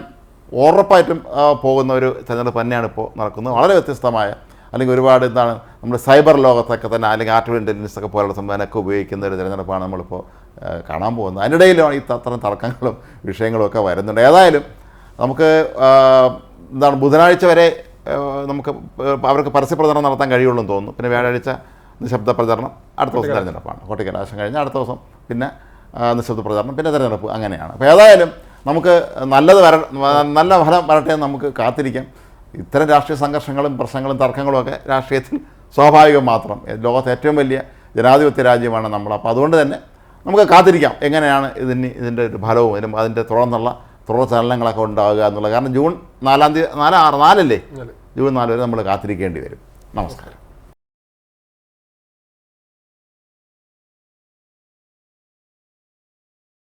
ഉറപ്പായിട്ടും പോകുന്ന ഒരു തെരഞ്ഞെടുപ്പ് തന്നെയാണ് ഇപ്പോൾ നടക്കുന്നത്. വളരെ വ്യത്യസ്തമായ അല്ലെങ്കിൽ ഒരുപാട് എന്താണ് നമ്മുടെ സൈബർ ലോകത്തൊക്കെ തന്നെ അല്ലെങ്കിൽ ആർട്ടിഫിഷ്യൽ ഇന്റലിജൻസ് ഒക്കെ പോലുള്ള സംവിധാനമൊക്കെ ഉപയോഗിക്കുന്ന ഒരു തിരഞ്ഞെടുപ്പാണ് നമ്മളിപ്പോൾ കാണാൻ പോകുന്നത്. അതിനിടയിലാണ് ഈ അത്തരം തർക്കങ്ങളും വിഷയങ്ങളും ഒക്കെ വരുന്നുണ്ട്. ഏതായാലും നമുക്ക് എന്താണ് ബുധനാഴ്ച വരെ നമുക്ക് അവർക്ക് പരസ്യപ്രചരണം നടത്താൻ കഴിയുള്ളൂ എന്ന് തോന്നുന്നു. പിന്നെ വ്യാഴാഴ്ച നിശബ്ദ പ്രചരണം അടുത്ത ദിവസം തിരഞ്ഞെടുപ്പാണ്. കോട്ടിക്കലാശം കഴിഞ്ഞ് അടുത്ത ദിവസം പിന്നെ നിശബ്ദ പ്രചരണം പിന്നെ തിരഞ്ഞെടുപ്പ് അങ്ങനെയാണ്. അപ്പോൾ ഏതായാലും നമുക്ക് നല്ലത് വര നല്ല ഫലം വരട്ടെ നമുക്ക് കാത്തിരിക്കാം. ഇത്തരം രാഷ്ട്രീയ സംഘർഷങ്ങളും പ്രശ്നങ്ങളും തർക്കങ്ങളും ഒക്കെ രാഷ്ട്രീയത്തിൽ സ്വാഭാവികം മാത്രം. ലോകത്തെ ഏറ്റവും വലിയ ജനാധിപത്യ രാജ്യമാണ് നമ്മൾ അപ്പോൾ അതുകൊണ്ട് തന്നെ നമുക്ക് കാത്തിരിക്കാം. എങ്ങനെയാണ് ഇതിന് ഇതിന്റെ ഒരു ഫലവും അതിന്റെ തുടർന്നുള്ള തുടർ ചലനങ്ങളൊക്കെ ഉണ്ടാവുക എന്നുള്ളത്. കാരണം ജൂൺ നാലാം തീയതി നാല് ആറ് നാലല്ലേ. ജൂൺ നാല് വരെ നമ്മൾ കാത്തിരിക്കേണ്ടി വരും. നമസ്കാരം.